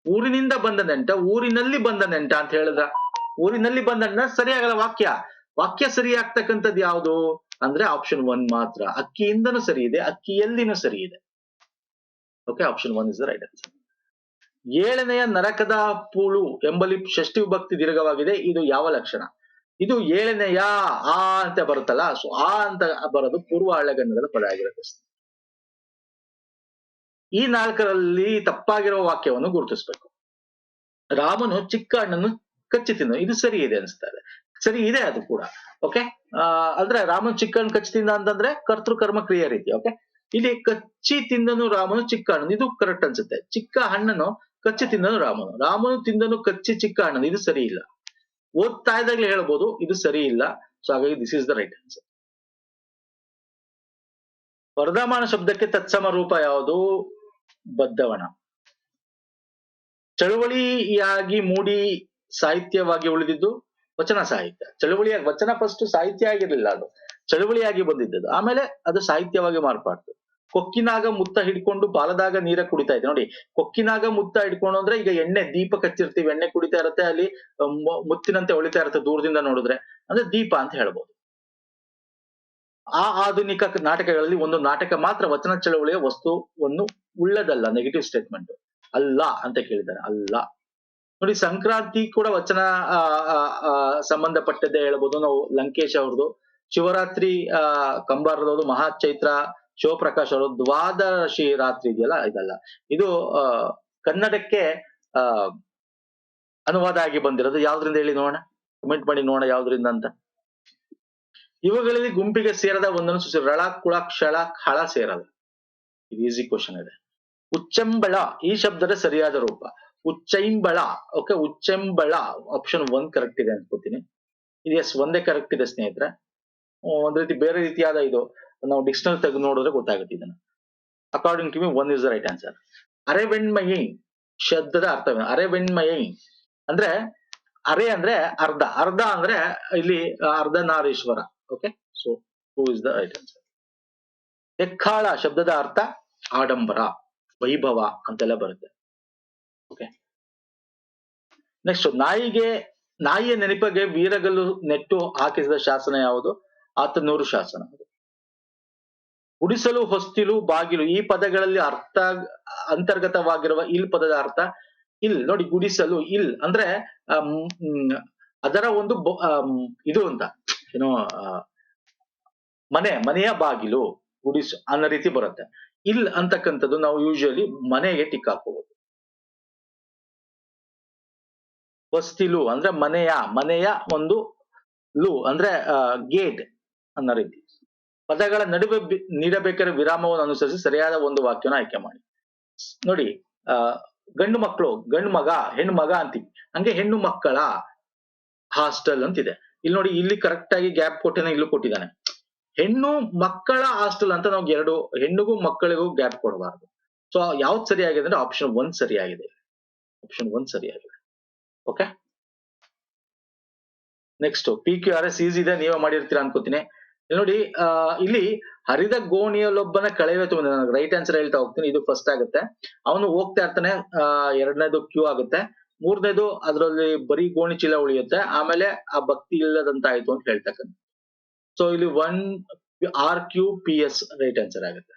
ಊರಿನಿಂದ ಬಂದ ನೆಂಟ, ಊರಿನಲ್ಲಿ ಬಂದ ನೆಂಟ ಅಂತ ಹೇಳಿದ್ರ. ಊರಿನಲ್ಲಿ ಬಂದ ಸರಿಯಾಗಲ್ಲ ವಾಕ್ಯ. ವಾಕ್ಯ ಸರಿ ಆಗ್ತಕ್ಕಂಥದ್ದು ಯಾವುದು? ಅಂದ್ರೆ ಆಪ್ಷನ್ ಒನ್ ಮಾತ್ರ. ಅಕ್ಕಿಯಿಂದನೂ ಸರಿ ಇದೆ, ಅಕ್ಕಿಯಲ್ಲಿನೂ ಸರಿ ಇದೆ. Okay option one is the right answer ಏಳನೆಯ ನರಕದ ಪೂಳು ಎಂಬಲ್ಲಿ ಷಷ್ಠಿ ವಿಭಕ್ತಿ ದೀರ್ಘವಾಗಿದೆ, ಇದು ಯಾವ ಲಕ್ಷಣ? ಇದು ಏಳನೆಯ ಆ ಅಂತ ಬರುತ್ತಲ್ಲ, ಸೊ ಆ ಅಂತ ಬರೋದು ಪೂರ್ವ ಹಳೆಗನ್ನಡದ ಪದ ಆಗಿರುತ್ತೆ. ಈ ನಾಲ್ಕರಲ್ಲಿ ತಪ್ಪಾಗಿರುವ ವಾಕ್ಯವನ್ನು ಗುರುತಿಸಬೇಕು. ರಾಮನು ಚಿಕ್ಕ ಹಣ್ಣನ್ನು ಕಚ್ಚಿ ತಿನ್ನು, ಇದು ಸರಿ ಇದೆ ಅನ್ಸ್ತಾರೆ. ಸರಿ ಇದೆ ಅದು ಕೂಡ ಓಕೆ ಅಂದ್ರೆ ರಾಮನು ಚಿಕ್ಕ ಹಣ್ಣು ಕಚ್ಚಿ ತಿಂದ ಅಂತಂದ್ರೆ ಕರ್ತೃ ಕರ್ಮ ಕ್ರಿಯೆ ರೀತಿ ಓಕೆ ಇಲ್ಲಿ ಕಚ್ಚಿ ತಿಂದನು ರಾಮನು ಚಿಕ್ಕ ಹಣ್ಣು, ಇದು ಕರೆಕ್ಟ್ ಅನ್ಸುತ್ತೆ. ಚಿಕ್ಕ ಹಣ್ಣನ್ನು ಕಚ್ಚಿ ತಿಂದನು ರಾಮನು. ರಾಮನು ತಿಂದನು ಕಚ್ಚಿ ಚಿಕ್ಕ ಅಣ್ಣನು ಇದು ಸರಿ ಇಲ್ಲ. ಓದ್ತಾ ಇದ್ದಾಗಲೇ ಹೇಳ್ಬೋದು, ಇದು ಸರಿ ಇಲ್ಲ. ಸೊ ಹಾಗಾಗಿ this is the right answer Vardhamana ಶಬ್ದಕ್ಕೆ ತತ್ಸಮ ರೂಪ ಯಾವುದು? ಬದ್ಧವಣ ಚಳುವಳಿಯಾಗಿ ಮೂಡಿ ಸಾಹಿತ್ಯವಾಗಿ ಉಳಿದಿದ್ದು ವಚನ ಸಾಹಿತ್ಯ. ಚಳುವಳಿಯಾಗಿ, ವಚನ ಫಸ್ಟ್ ಸಾಹಿತ್ಯ ಆಗಿರ್ಲಿಲ್ಲ ಅದು. ಚಳುವಳಿಯಾಗಿ ಬಂದಿದ್ದದು ಆಮೇಲೆ ಅದು ಸಾಹಿತ್ಯವಾಗಿ ಮಾರ್ಪಾಡ್ತು ಕೊಕ್ಕಿನಾಗ ಮುತ್ತ ಹಿಡ್ಕೊಂಡು ಬಾಲದಾಗ ನೀರ ಕುಡಿತಾ ಇದೆ ನೋಡಿ, ಕೊಕ್ಕಿನಾಗ ಮುತ್ತ ಹಿಡ್ಕೊಂಡು ಅಂದ್ರೆ ಈಗ ಎಣ್ಣೆ, ದೀಪ ಕಚ್ಚಿರ್ತೀವಿ. ಎಣ್ಣೆ ಕುಡಿತಾ ಇರುತ್ತೆ, ಅಲ್ಲಿ ಮುತ್ತಿನಂತೆ ಹೊಳಿತಾ ಇರುತ್ತೆ ದೂರದಿಂದ ನೋಡಿದ್ರೆ. ಅಂದ್ರೆ ದೀಪ ಅಂತ ಹೇಳ್ಬೋದು. ಆ ಆಧುನಿಕ ನಾಟಕಗಳಲ್ಲಿ ಒಂದು ನಾಟಕ ಮಾತ್ರ ವಚನ ಚಳವಳಿಯ ವಸ್ತುವನ್ನು ಉಳ್ಳದಲ್ಲ ನೆಗೆಟಿವ್ ಸ್ಟೇಟ್ಮೆಂಟ್ ಅಲ್ಲ ಅಂತ ಕೇಳಿದ್ದಾರೆ ಅಲ್ಲ. ನೋಡಿ, ಸಂಕ್ರಾಂತಿ ಕೂಡ ವಚನ ಸಂಬಂಧಪಟ್ಟದ್ದೇ ಹೇಳ್ಬೋದು. ನಾವು ಲಂಕೇಶ್ ಅವ್ರದ್ದು. ಶಿವರಾತ್ರಿ, ಆ ಮಹಾಚೈತ್ರ ಮಹಾ ಚೈತ್ರ ಶಿವಪ್ರಕಾಶ್ ಅವರು ದ್ವಾದಶಿ ರಾತ್ರಿ ಇದೆಯಲ್ಲ, ಇದಲ್ಲ. ಇದು ಕನ್ನಡಕ್ಕೆ ಅನುವಾದ ಆಗಿ ಬಂದಿರೋದು. ಯಾವ್ದ್ರಿಂದ ಹೇಳಿ ನೋಡೋಣ? ಕಮೆಂಟ್ ಮಾಡಿ ನೋಡೋಣ ಯಾವ್ದ್ರಿಂದ ಅಂತ. ಇವುಗಳಲ್ಲಿ ಗುಂಪಿಗೆ ಸೇರದ ಒಂದನ್ನು ಸೂಚಿಸಿ ರಳ ಕುಳ, ಕ್ಷಳ, ಖಳ ಸೇರದ. ಇದು ಈಸಿ ಕ್ವಶನ್ ಇದೆ. ಉಚ್ಚಂಬಳ, ಈ ಶಬ್ದದ ಸರಿಯಾದ ರೂಪ. ಉಚ್ಚೈಂಬಳ ಓಕೆ ಉಚ್ಚೆಂಬಳ ಆಪ್ಷನ್ ಒನ್ ಕರೆಕ್ಟ್ ಇದೆ ಅನ್ಕೋತೀನಿ. ಇದು ಎಸ್ ಒಂದೇ ಕರೆಕ್ಟ್ ಇದೆ ಸ್ನೇಹಿತರೆ. ಒಂದ್ ರೀತಿ ಬೇರೆ ರೀತಿಯಾದ ಇದು. ನಾವು ಡಿಕ್ಷನರಿ ತೆಗೆದು ನೋಡಿದ್ರೆ ಗೊತ್ತಾಗುತ್ತೆ ಇದನ್ನ. According to me one is the right answer ಅರೆವೆಣ್ಮಯಿ ಶಬ್ದದ ಅರ್ಥವೇನು? ಅರೆವೆಣ್ಮಯಿ ಅಂದ್ರೆ ಅರೆ ಅಂದ್ರೆ ಅರ್ಧ. ಅರ್ಧ ಅಂದ್ರೆ ಇಲ್ಲಿ Ardhanarishvara. Okay so who is the right answer ಎಕ್ಕಾಳ ಶಬ್ದದ ಅರ್ಥ ಆಡಂಬರ, ವೈಭವ ಅಂತೆಲ್ಲ ಬರುತ್ತೆ. ಓಕೆ ನೆಕ್ಸ್ಟ್ ನಾಯಿಗೆ, ನಾಯಿಯ ನೆನಪಿಗೆ ವೀರಗಲ್ಲು ನೆಟ್ಟು ಹಾಕಿಸಿದ ಶಾಸನ ಯಾವುದು? ಆತನೂರು ಶಾಸನ. ಗುಡಿಸಲು ಹೊಸ್ತಿಲು ಬಾಗಿಲು ಈ ಪದಗಳಲ್ಲಿ ಅರ್ಥ, ಅಂತರ್ಗತವಾಗಿರುವ ಇಲ್ ಪದದ ಅರ್ಥ ಇಲ್. ನೋಡಿ, ಗುಡಿಸಲು ಇಲ್ ಅಂದ್ರೆ ಅದರ ಒಂದು ಇದು ಅಂತ. ಏನೋ ಮನೆ, ಮನೆಯ ಬಾಗಿಲು ಗುಡಿಸು, ಅನ್ನೋ ರೀತಿ ಬರುತ್ತೆ. ಇಲ್ ಅಂತಕ್ಕಂಥದ್ದು ನಾವು ಯೂಶಲಿ ಮನೆಗೆ ಟಿಕ್ ಹಾಕೋಬಹುದು ಹೊಸ್ತಿಲು ಅಂದ್ರೆ ಮನೆಯ ಮನೆಯ ಒಂದು ಲು ಅಂದ್ರೆ ಗೇಟ್ ಅನ್ನೋ ರೀತಿ. ಪದಗಳ ನಡುವೆ ನೀಡಬೇಕಾದ ವಿರಾಮವನ್ನು ಅನುಸರಿಸಿ ಸರಿಯಾದ ಒಂದು ವಾಕ್ಯವನ್ನು ಆಯ್ಕೆ ಮಾಡಿ. ನೋಡಿ, ಆ, ಗಂಡು ಮಕ್ಕಳು, ಗಂಡು ಮಗ, ಹೆಣ್ಣು ಮಗ ಅಂತೀವಿ. ಹಂಗೆ ಹೆಣ್ಣು ಮಕ್ಕಳ ಹಾಸ್ಟೆಲ್ ಅಂತಿದೆ. ಇಲ್ಲಿ ನೋಡಿ, ಇಲ್ಲಿ ಕರೆಕ್ಟ್ ಆಗಿ ಗ್ಯಾಪ್ ಕೊಟ್ಟಿನ ಇಲ್ಲೂ ಕೊಟ್ಟಿದ್ದಾನೆ. ಹೆಣ್ಣು ಮಕ್ಕಳ ಹಾಸ್ಟೆಲ್ ಅಂತ ನಾವು ಎರಡು, ಹೆಣ್ಣಿಗೂ ಮಕ್ಕಳಿಗೂ ಗ್ಯಾಪ್ ಕೊಡಬಾರ್ದು. ಸೊ ಯಾವ್ದು ಸರಿಯಾಗಿದೆ ಅಂದ್ರೆ ಆಪ್ಷನ್ ಒನ್ ಸರಿಯಾಗಿದೆ. ಆಪ್ಷನ್ ಒನ್ ಸರಿಯಾಗಿದೆ. Okay next P Q R S easy ಇದೆ, ನೀವೇ ಮಾಡಿರ್ತೀರಾ ಅನ್ಕೋತೀನಿ. ನೋಡಿ ಇಲ್ಲಿ ಹರಿದ ಗೋಣಿಯಲ್ಲೊಬ್ಬನ ಕಳೆವೆ ತುಂಬ ನನಗೆ ರೈಟ್ ಆನ್ಸರ್ ಹೇಳ್ತಾ ಹೋಗ್ತೀನಿ. ಇದು ಫಸ್ಟ್ ಆಗುತ್ತೆ. ಅವನು ಹೋಗ್ತಾ ಇರ್ತಾನೆ ಎರಡನೇದು ಕ್ಯೂ ಆಗುತ್ತೆ. ಮೂರನೇದು ಅದರಲ್ಲಿ ಬರೀ ಗೋಣಿ ಚೀಲ ಉಳಿಯುತ್ತೆ. ಆಮೇಲೆ ಆ ಭಕ್ತಿ ಇಲ್ಲದಂತ ಆಯ್ತು ಅಂತ ಹೇಳ್ತಕ್ಕಂಥ ಸೊ ಇಲ್ಲಿ one R Q P S right answer ಆಗುತ್ತೆ.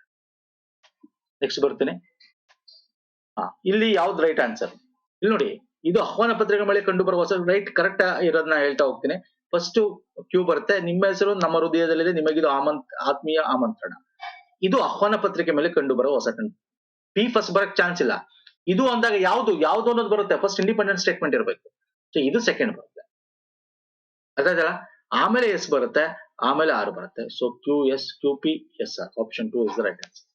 ನೆಕ್ಸ್ಟ್ ಬರ್ತೀನಿ. ಹಾ, ಇಲ್ಲಿ ಯಾವ್ದು ರೈಟ್ ಆನ್ಸರ್ ಇಲ್ಲಿ ನೋಡಿ, ಇದು ಆಹ್ವಾನ ಪತ್ರಿಕೆ ಮೇಲೆ ಕಂಡು ಬರುವ ಹೊಸ ರೈಟ್ ಕರೆಕ್ಟ್ ಇರೋದನ್ನ ಹೇಳ್ತಾ ಹೋಗ್ತೀನಿ. ಫಸ್ಟ್ ಕ್ಯೂ ಬರುತ್ತೆ. ನಿಮ್ಮ ಹೆಸರು, ನಮ್ಮ ಹೃದಯದಲ್ಲಿದೆ. ನಿಮಗಿದು ಆಮಂತ್, ಆತ್ಮೀಯ ಆಮಂತ್ರಣ. ಇದು ಆಹ್ವಾನ ಪತ್ರಿಕೆ ಮೇಲೆ ಕಂಡು ಬರೋ ಹೊಸ ಪಿ ಫಸ್ಟ್ ಬರಕ್ ಚಾನ್ಸ್ ಇಲ್ಲ. ಇದು ಅಂದಾಗ ಯಾವ್ದು ಯಾವ್ದು ಅನ್ನೋದು ಬರುತ್ತೆ. ಫಸ್ಟ್ ಇಂಡಿಪೆಂಡೆಂಟ್ ಸ್ಟೇಟ್ಮೆಂಟ್ ಇರಬೇಕು. ಸೊ ಇದು ಸೆಕೆಂಡ್ ಬರುತ್ತೆ. ಅದಾಯ್ತಲ್ಲ ಆಮೇಲೆ ಎಸ್ ಬರುತ್ತೆ. ಆಮೇಲೆ ಆರ್ ಬರುತ್ತೆ. So Q S Q P S R option two is right answer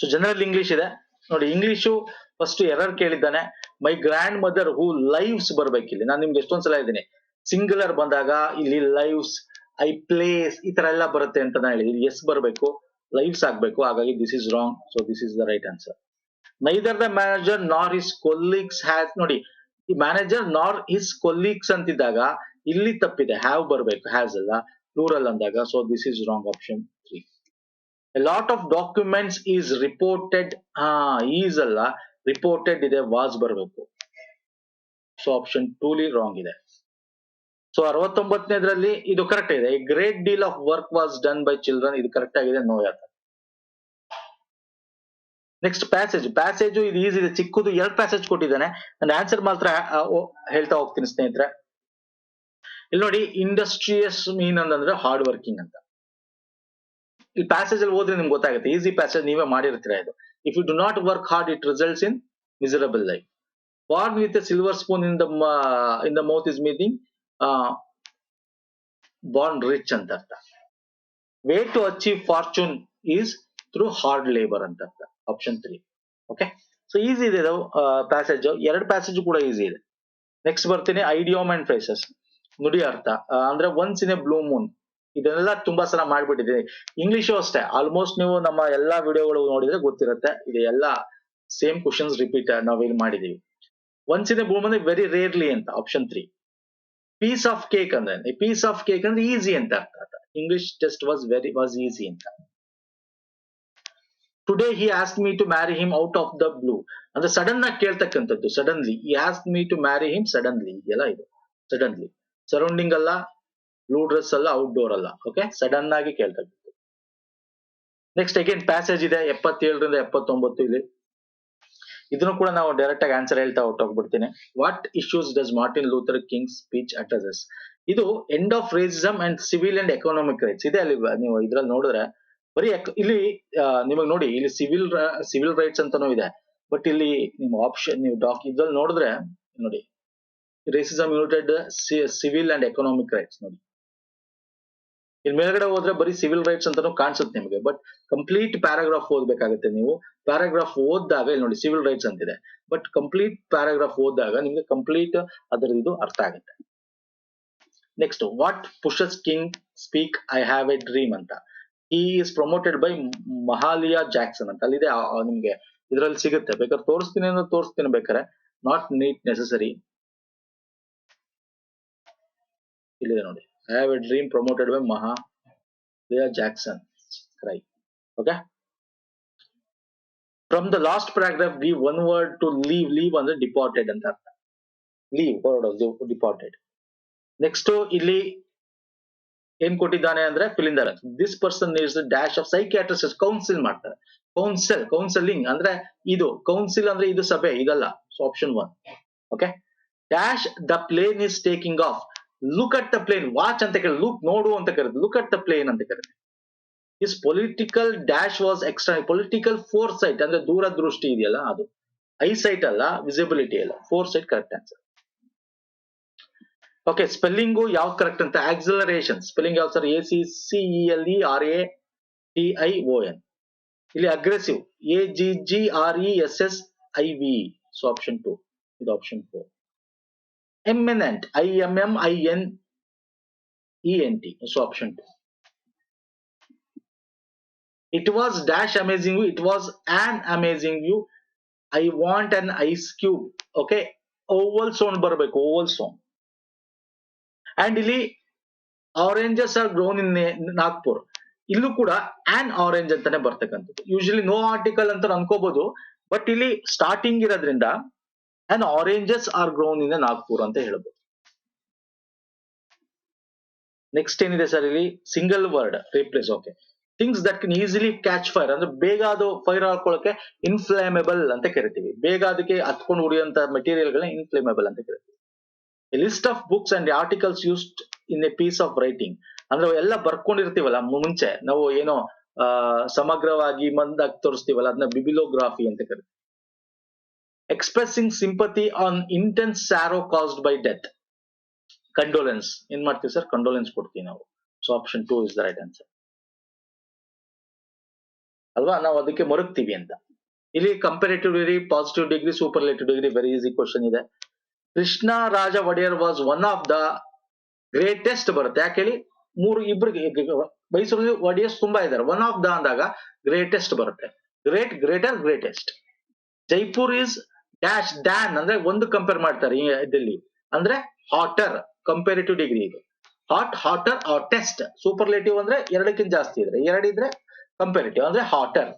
so general English ಇದೆ. ನೋಡಿ ಇಂಗ್ಲಿಷು ಫಸ್ಟ್ ಎರರ್ ಕೇಳಿದ್ದಾನೆ. My grandmother who lives ಬರ್ಬೇಕು ಇಲ್ಲಿ. ನಾನು ನಿಮ್ಗೆ ಎಷ್ಟೊಂದ್ ಸಲ ಇದ್ದೀನಿ ಸಿಂಗುಲರ್ ಬಂದಾಗ ಇಲ್ಲಿ ಲೈವ್ಸ್ ಐ ಪ್ಲೇಸ್ ಈ ತರ ಎಲ್ಲ ಬರುತ್ತೆ ಅಂತ ನಾನು ಹೇಳಿದ್ದೀನಿ ಎಸ್ ಬರಬೇಕು ಲೈವ್ಸ್ ಆಗ್ಬೇಕು. ಹಾಗಾಗಿ this is wrong so this is the right answer neither the manager nor is colleagues has ನೋಡಿ, ಈ ಮ್ಯಾನೇಜರ್ ನಾರ್ ಇಸ್ ಕೊಲ್ಲೀಗ್ಸ್ ಅಂತಿದ್ದಾಗ ಇಲ್ಲಿ ತಪ್ಪಿದೆ. ಹ್ಯಾವ್ ಬರಬೇಕು ಹ್ಯಾಸ್ ಅಲ್ಲ. ಪ್ಲೂರಲ್ ಅಂದಾಗ. So this is wrong option three lot of documents is reported ಹಾ is ಅಲ್ಲ. Reported ಇದೆ ವಾಸ್ ಬರಬೇಕು. ಸೊ ಆಪ್ಷನ್ ಟೂಲಿ ರಾಂಗ್ ಇದೆ. ಸೊ ಅರವತ್ತೊಂಬತ್ತನೇದ್ರಲ್ಲಿ ಇದು ಕರೆಕ್ಟ್ ಇದೆ. Great deal of work was done by children ಇದು ಕರೆಕ್ಟ್ ಆಗಿದೆ ನೋ ಯಾತ. ನೆಕ್ಸ್ಟ್ ಪ್ಯಾಸೇಜ್ ಪ್ಯಾಸೇಜು ಇದು ಈಸಿ ಇದೆ. ಚಿಕ್ಕದು ಎರಡು ಪ್ಯಾಸೇಜ್ ಕೊಟ್ಟಿದ್ದಾನೆ. ನಾನು ಆನ್ಸರ್ ಮಾತ್ರ ಹೇಳ್ತಾ ಹೋಗ್ತೀನಿ ಸ್ನೇಹಿತರೆ. ಇಲ್ಲಿ ನೋಡಿ ಇಂಡಸ್ಟ್ರಿಯಸ್ ಮೀನ್ ಅಂತಂದ್ರೆ ಹಾರ್ಡ್ ವರ್ಕಿಂಗ್ ಅಂತ. ಈ ಪ್ಯಾಸೇಜ್ ಅಲ್ಲಿ ಹೋದ್ರೆ ನಿಮ್ಗೆ ಗೊತ್ತಾಗುತ್ತೆ. ಈಸಿ ಪ್ಯಾಸೇಜ್ ನೀವೇ ಮಾಡಿರ್ತೀರಾ ಇದು. If you do not work hard it results in miserable life born with silver spoon in the in the mouth is meaning born rich ಅಂತ ಅರ್ಥ way to achieve fortune is through hard labour ಅಂತ ಅರ್ಥ option three okay so easy ಇದೆ passage ಎರಡು passage ಕೂಡ easy ಇದೆ next ಬರ್ತೀನಿ idiom and phrases ನುಡಿ ಅರ್ಥ ಅಂದ್ರೆ once in a blue moon ಇದನ್ನೆಲ್ಲ ತುಂಬಾ ಸಲ ಮಾಡ್ಬಿಟ್ಟಿದ್ದೀನಿ. ಇಂಗ್ಲಿಷು ಅಷ್ಟೇ. ಆಲ್ಮೋಸ್ಟ್ ನೀವು ನಮ್ಮ ಎಲ್ಲಾ ವಿಡಿಯೋಗಳು ನೋಡಿದ್ರೆ ಗೊತ್ತಿರುತ್ತೆ. ಇದು ಎಲ್ಲ ಸೇಮ್ ಕ್ವಶನ್ಸ್ ರಿಪೀಟ್ ನಾವು ಇಲ್ಲಿ ಮಾಡಿದೀವಿ. Once in blue moon very rarely ಅಂತ option three piece of cake ಅಂದ್ರೆ ಪೀಸ್ ಆಫ್ ಕೇಕ್ ಅಂದ್ರೆ ಈಸಿ ಅಂತ ಅರ್ಥ English test was very was easy ಅಂತ. Today he ask me to marry him out of the blue ಅಂದ್ರೆ sudden ಆಗಿ ಕೇಳ್ತಕ್ಕಂಥದ್ದು suddenly ಈ ask me to marry him suddenly ಇದೆಲ್ಲ ಇದು ಸಡನ್ಲಿ ಸರೌಂಡಿಂಗ್ ಅಲ್ಲ ಬ್ಲೂ ಡ್ರೆಸ್ ಅಲ್ಲ ಔಟ್ಡೋರ್ ಅಲ್ಲ ಓಕೆ ಸಡನ್ ಆಗಿ ಕೇಳ್ತಾ ನೆಕ್ಸ್ಟ್ ಅಗೇನ್ ಪ್ಯಾಸೇಜ್ ಇದೆ, ಎಪ್ಪತ್ತೇಳರಿಂದ ಎಪ್ಪತ್ತೊಂಬತ್ತು ಇಲ್ಲಿ. ಇದನ್ನು ಕೂಡ ನಾವು ಡೈರೆಕ್ಟ್ ಆಗಿ ಆನ್ಸರ್ ಹೇಳ್ತಾ ಹೊಟ್ಟೋಗ್ಬಿಡ್ತೀನಿ what issues does Martin Luther King speech addresses ಇದು end of racism and civil and economic rights ಇದೆ ಅಲ್ಲಿ, ನೀವು ಇದ್ರಲ್ಲಿ ನೋಡಿದ್ರೆ, ಬರೀ ಇಲ್ಲಿ ನಿಮಗೆ ನೋಡಿ, ಇಲ್ಲಿ ಸಿವಿಲ್ ಸಿವಿಲ್ ರೈಟ್ಸ್ ಅಂತಾನೂ ಇದೆ. ಬಟ್ ಇಲ್ಲಿ ನಿಮ್ಮ ಆಪ್ಷನ್ ನೀವು ಡಾಕ್ ಇದ್ರಲ್ಲಿ ನೋಡಿದ್ರೆ, ನೋಡಿ racism united civil and economic rights ನೋಡಿ. ಇಲ್ಲಿ ಮೇಲ್ಗಡೆ ಹೋದ್ರೆ ಬರೀ ಸಿವಿಲ್ ರೈಟ್ಸ್ ಅಂತಾನು ಕಾಣಿಸುತ್ತೆ ನಿಮಗೆ ಬಟ್ ಕಂಪ್ಲೀಟ್ ಪ್ಯಾರಾಗ್ರಾಫ್ ಓದ್ಬೇಕಾಗುತ್ತೆ ನೀವು. ಪ್ಯಾರಾಗ್ರಾಫ್ ಓದಿದಾಗ, ಇಲ್ಲಿ ನೋಡಿ ಸಿವಿಲ್ ರೈಟ್ಸ್ ಅಂತಿದೆ ಬಟ್ ಕಂಪ್ಲೀಟ್ ಪ್ಯಾರಾಗ್ರಾಫ್ ಓದಿದಾಗ ನಿಮ್ಗೆ ಕಂಪ್ಲೀಟ್ ಅದರ ಇದು ಅರ್ಥ ಆಗುತ್ತೆ. Next what pushes King speak I have a dream ಅಂತ. ಈ is promoted by Mahalia Jackson ಅಂತ. ಅಲ್ಲಿದೆ ನಿಮ್ಗೆ ಇದ್ರಲ್ಲಿ ಸಿಗುತ್ತೆ. ಬೇಕಾದ್ರೆ ತೋರಿಸ್ತೀನಿ ಅಂದ್ರೆ ತೋರಿಸ್ತೀನಿ ಬೇಕಾದ್ರೆ. ನಾಟ್ ನೀಟ್ ನೆಸೆಸರಿ ಇಲ್ಲಿದೆ ನೋಡಿ. I have a dream promoted by Mahalia Jackson cry okay from the last paragraph give one word to leave leave ಅಂದ್ರೆ ಡಿಪಾರ್ಟೆಡ್ ಅಂತ ಅರ್ಥ ಲೀವ್ ಹೊರಡೋದು ಡಿಪಾರ್ಟೆಡ್ ನೆಕ್ಸ್ಟ್ ಇಲ್ಲಿ ಏನ್ ಕೊಟ್ಟಿದ್ದಾನೆ ಅಂದ್ರೆ ಫಿಲಿಂದರ್ this person is dash of psychiatrist counsel ಮಾಡ್ತಾರೆ counsel counselling ಅಂದ್ರೆ ಇದು. ಕೌನ್ಸಿಲ್ ಅಂದ್ರೆ ಇದು ಸಭೆ, ಇದಲ್ಲ. Option one okay dash the plane is taking off look at the plane watch ಅಂತ ಕರೆದು ಲುಕ್ ನೋಡು ಅಂತ ಕರೆದು ಲುಕ್ ಅಟ್ ದ ಪ್ಲೇನ್ ಅಂತ ಕರೆದು. Is political dash was extra political foresight ಅಂದ್ರೆ ದೂರದೃಷ್ಟಿ ಇದೆಯಲ್ಲ ಅದು. ಐ ಸೈಟ್ ಅಲ್ಲ ವಿಸಿಬಿಲಿಟಿ ಅಲ್ಲ. Foresight correct answer okay spelling ಯಾವ್ದು ಕರೆಕ್ಟ್ ಅಂತ? ಆಕ್ಸಲರೇಷನ್ ಸ್ಪೆಲ್ಲಿಂಗ್ ಯಾವ್ದು sir A C C L E R A T I O N ಇಲ್ಲಿ aggressive A G G R E S S I V so option two ಇದು option four eminent I M M I N E N T so option two it was dash amazing you it was an amazing you I want an ice cube okay oval sound ಬರಬೇಕು oval soan and ಇಲ್ಲಿ oranges are grown in Nagpur ಇಲ್ಲೂ ಕೂಡ on orange ಅಂತಾನೆ ಬರ್ತಕ್ಕಂಥದ್ದು. Usually no article ಅಂತ ಅನ್ಕೋಬಹುದು but ಇಲ್ಲಿ starting ಇರೋದ್ರಿಂದ and oranges are grown in Nagpur ಅಂತ ಹೇಳ್ಬೋದು. ನೆಕ್ಸ್ಟ್ ಏನಿದೆ ಸರ್ ಇಲ್ಲಿ? Single word replace okay things that can easily catch fire ಅಂದ್ರೆ ಬೇಗ ಅದು ಫೈರ್ ಹಾಕೊಳ್ಳೋಕೆ ಇನ್ಫ್ಲೇಮೇಬಲ್ ಅಂತ ಕರಿತೀವಿ. ಬೇಗ ಅದಕ್ಕೆ ಹತ್ಕೊಂಡು ಉಳಿಯುವಂತ ಮೆಟೀರಿಯಲ್ಗಳನ್ನ ಇನ್ಫ್ಲೇಮೇಬಲ್ ಅಂತ ಕರಿತೀವಿ. List of books and articles used in a piece of writing ಅಂದ್ರೆ ಎಲ್ಲ ಬರ್ಕೊಂಡಿರ್ತೀವಲ್ಲ ಮುಂಚೆ. ನಾವು ಏನೋ ಸಮಗ್ರವಾಗಿ ಮಂದಾಗಿ ತೋರಿಸ್ತೀವಲ್ಲ, ಅದನ್ನ ಬಿಬಿಲೋಗ್ರಾಫಿ ಅಂತ ಕರಿತೀವಿ. Expressing sympathy on intense sorrow caused by death condolence ಏನ್ ಮಾಡ್ತೀವಿ ಸರ್ ಕಂಡೋಲೆನ್ಸ್ ಕೊಡ್ತೀವಿ ನಾವು. So option two is the right answer ಅಲ್ವಾ? ನಾವು ಅದಕ್ಕೆ ಮರುಗ್ತೀವಿ ಅಂತ. ಇಲ್ಲಿ comparative degree positive degree superlative degree very easy question ಇದೆ. Krishna Raja Wodeyar was one of the greatest ಬರುತ್ತೆ. ಯಾಕೆ ಹೇಳಿ? ಮೂರು ಇಬ್ರಿಗೆ, ಮೈಸೂರಲ್ಲಿ ಒಡೆಯರ್ಸ್ ತುಂಬಾ ಇದ್ದಾರೆ. ಒನ್ ಆಫ್ ದ ಅಂದಾಗ ಗ್ರೇಟೆಸ್ಟ್ ಬರುತ್ತೆ. Great greater greatest Jaipur is dash than ಅಂದ್ರೆ ಒಂದು ಕಂಪೇರ್ ಮಾಡ್ತಾರೆ ಇದರಲ್ಲಿ. ಅಂದ್ರೆ ಹಾಟರ್ ಕಂಪೇರಿಟಿವ್ ಡಿಗ್ರಿ ಇದು. ಹಾಟ್ ಹಾಟರ್ ಟೆಸ್ಟ್ ಸೂಪರ್ಲೇಟಿವ್ ಅಂದ್ರೆ ಎರಡಕ್ಕಿಂತ ಜಾಸ್ತಿ ಇದ್ರೆ. ಎರಡಿದ್ರೆ ಕಂಪೇರಿಟಿವ್ ಅಂದ್ರೆ ಹಾಟರ್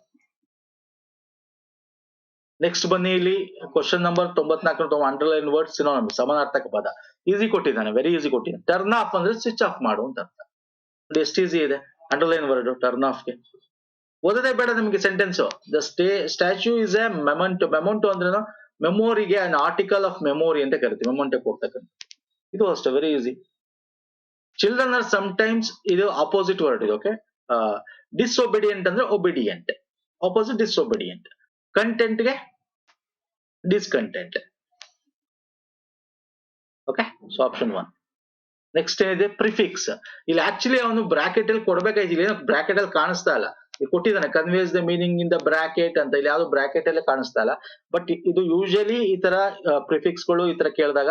ನೆಕ್ಸ್ಟ್ ಬನ್ನಿ ಇಲ್ಲಿ. ಕ್ವಶನ್ ನಂಬರ್ ತೊಂಬತ್ನಾಲ್ಕು ಅಂಡರ್ಲೈನ್ ವರ್ಡ್ ಸಿನೋನಮಿ ಸಮಾನಾರ್ಥಕ ಪದ. ಈಸಿ ಕೊಟ್ಟಿದ್ದಾನೆ ವೆರಿ ಈಸಿ ಕೊಟ್ಟಿದ್ದಾನೆ. ಟರ್ನ್ ಆಫ್ ಅಂದ್ರೆ ಸ್ವಿಚ್ ಆಫ್ ಮಾಡು ಅಂತ ಅರ್ಥ. ಎಷ್ಟು ಈಸಿ ಇದೆ. ಅಂಡರ್ಲೈನ್ ವರ್ಡ್ ಟರ್ನ್ ಆಫ್ಗೆ ಓದದೇ ಬೇಡ ನಿಮಗೆ sentence the stay statue is a memento memento ಅಂದ್ರೆ ಮೆಮೊರಿಗೆ ಅಂಡ್ ಆರ್ಟಿಕಲ್ ಆಫ್ ಮೆಮೊರಿ ಅಂತ ಕರಿತೀವಿ ಮೆಮೊಂಟೆ ಕೊಡ್ತಕ್ಕಂಥ ಇದು ಅಷ್ಟೇ very easy children are times ಇದು ಅಪೋಸಿಟ್ ವರ್ಡ್ ಇದು ಓಕೆ ಡಿಸ್ಒಬಿಡಿಯಂಟ್ ಅಂದ್ರೆ obedient opposite disobedient ಕಂಟೆಂಟ್ಗೆ discontent okay so option one next ಏನಿದೆ ಪ್ರಿಫಿಕ್ಸ್ ಇಲ್ಲಿ ಆಕ್ಚುಲಿ ಅವನು ಬ್ರಾಕೆಟ್ ಅಲ್ಲಿ ಕೊಡ್ಬೇಕಾಯ್ತು ಇಲ್ಲಿ ಬ್ರಾಕೆಟ್ ಅಲ್ಲಿ ಕಾಣಿಸ್ತಾ ಇಲ್ಲಿ. ಕೊಟ್ಟಿದ್ದಾನೆ conveys the meaning in the bracket ಅಂತ, ಇಲ್ಲಿ ಯಾವ್ದು ಬ್ರಾಕೆಟ್ ಅಲ್ಲೇ ಕಾಣಿಸ್ತಾ ಇಲ್ಲ. ಬಟ್ ಇದು ಯೂಶಲಿ ಈ ತರ ಪ್ರಿಫಿಕ್ಸ್ಗಳು ಈ ತರ ಕೇಳಿದಾಗ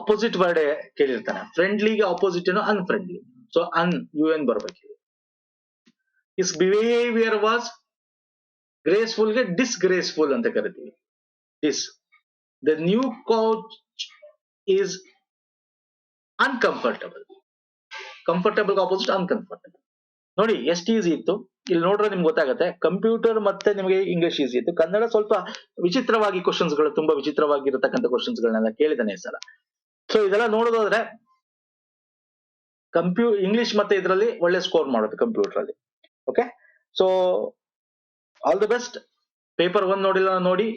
ಅಪೋಸಿಟ್ ವರ್ಡ್ ಕೇಳಿರ್ತಾನೆ. ಫ್ರೆಂಡ್ಲಿಗೆ ಅಪೋಸಿಟ್ ಏನು unfriendly so un U N ಬರ್ಬೇಕು ಇಸ್ ಬಿಹೇವಿಯರ್ ವಾಸ್ ಗ್ರೇಸ್ಫುಲ್ಗೆ ಡಿಸ್ಗ್ರೇಸ್ಫುಲ್ ಅಂತ ಕರಿತೀವಿ. Dis the new coach is uncomfortable comfortable opposite uncomfortable ನೋಡಿ, ಎಷ್ಟು ಈಸಿ ಇತ್ತು? ಇಲ್ಲಿ ನೋಡ್ರೆ ನಿಮ್ಗೆ ಗೊತ್ತಾಗುತ್ತೆ. ಕಂಪ್ಯೂಟರ್ ಮತ್ತೆ ನಿಮಗೆ ಇಂಗ್ಲಿಷ್ ಈಸಿ ಇತ್ತು. ಕನ್ನಡ ಸ್ವಲ್ಪ ವಿಚಿತ್ರವಾಗಿ ಕ್ವಶನ್ಸ್ಗಳು, ತುಂಬಾ ವಿಚಿತ್ರವಾಗಿರತಕ್ಕಂಥ ಕ್ವಶನ್ಸ್ ಗಳನ್ನೆಲ್ಲ ಕೇಳಿದಾನೆ ಈ ಸಲ. ಸೊ ಇದೆಲ್ಲ ನೋಡೋದಾದ್ರೆ ಕಂಪ್ಯೂ ಇಂಗ್ಲಿಷ್ ಮತ್ತೆ ಇದರಲ್ಲಿ ಒಳ್ಳೆ ಸ್ಕೋರ್ ಮಾಡೋದು ಕಂಪ್ಯೂಟರ್ ಅಲ್ಲಿ. Okay so all the best paper one ನೋಡಿಲ್ಲ ನೋಡಿ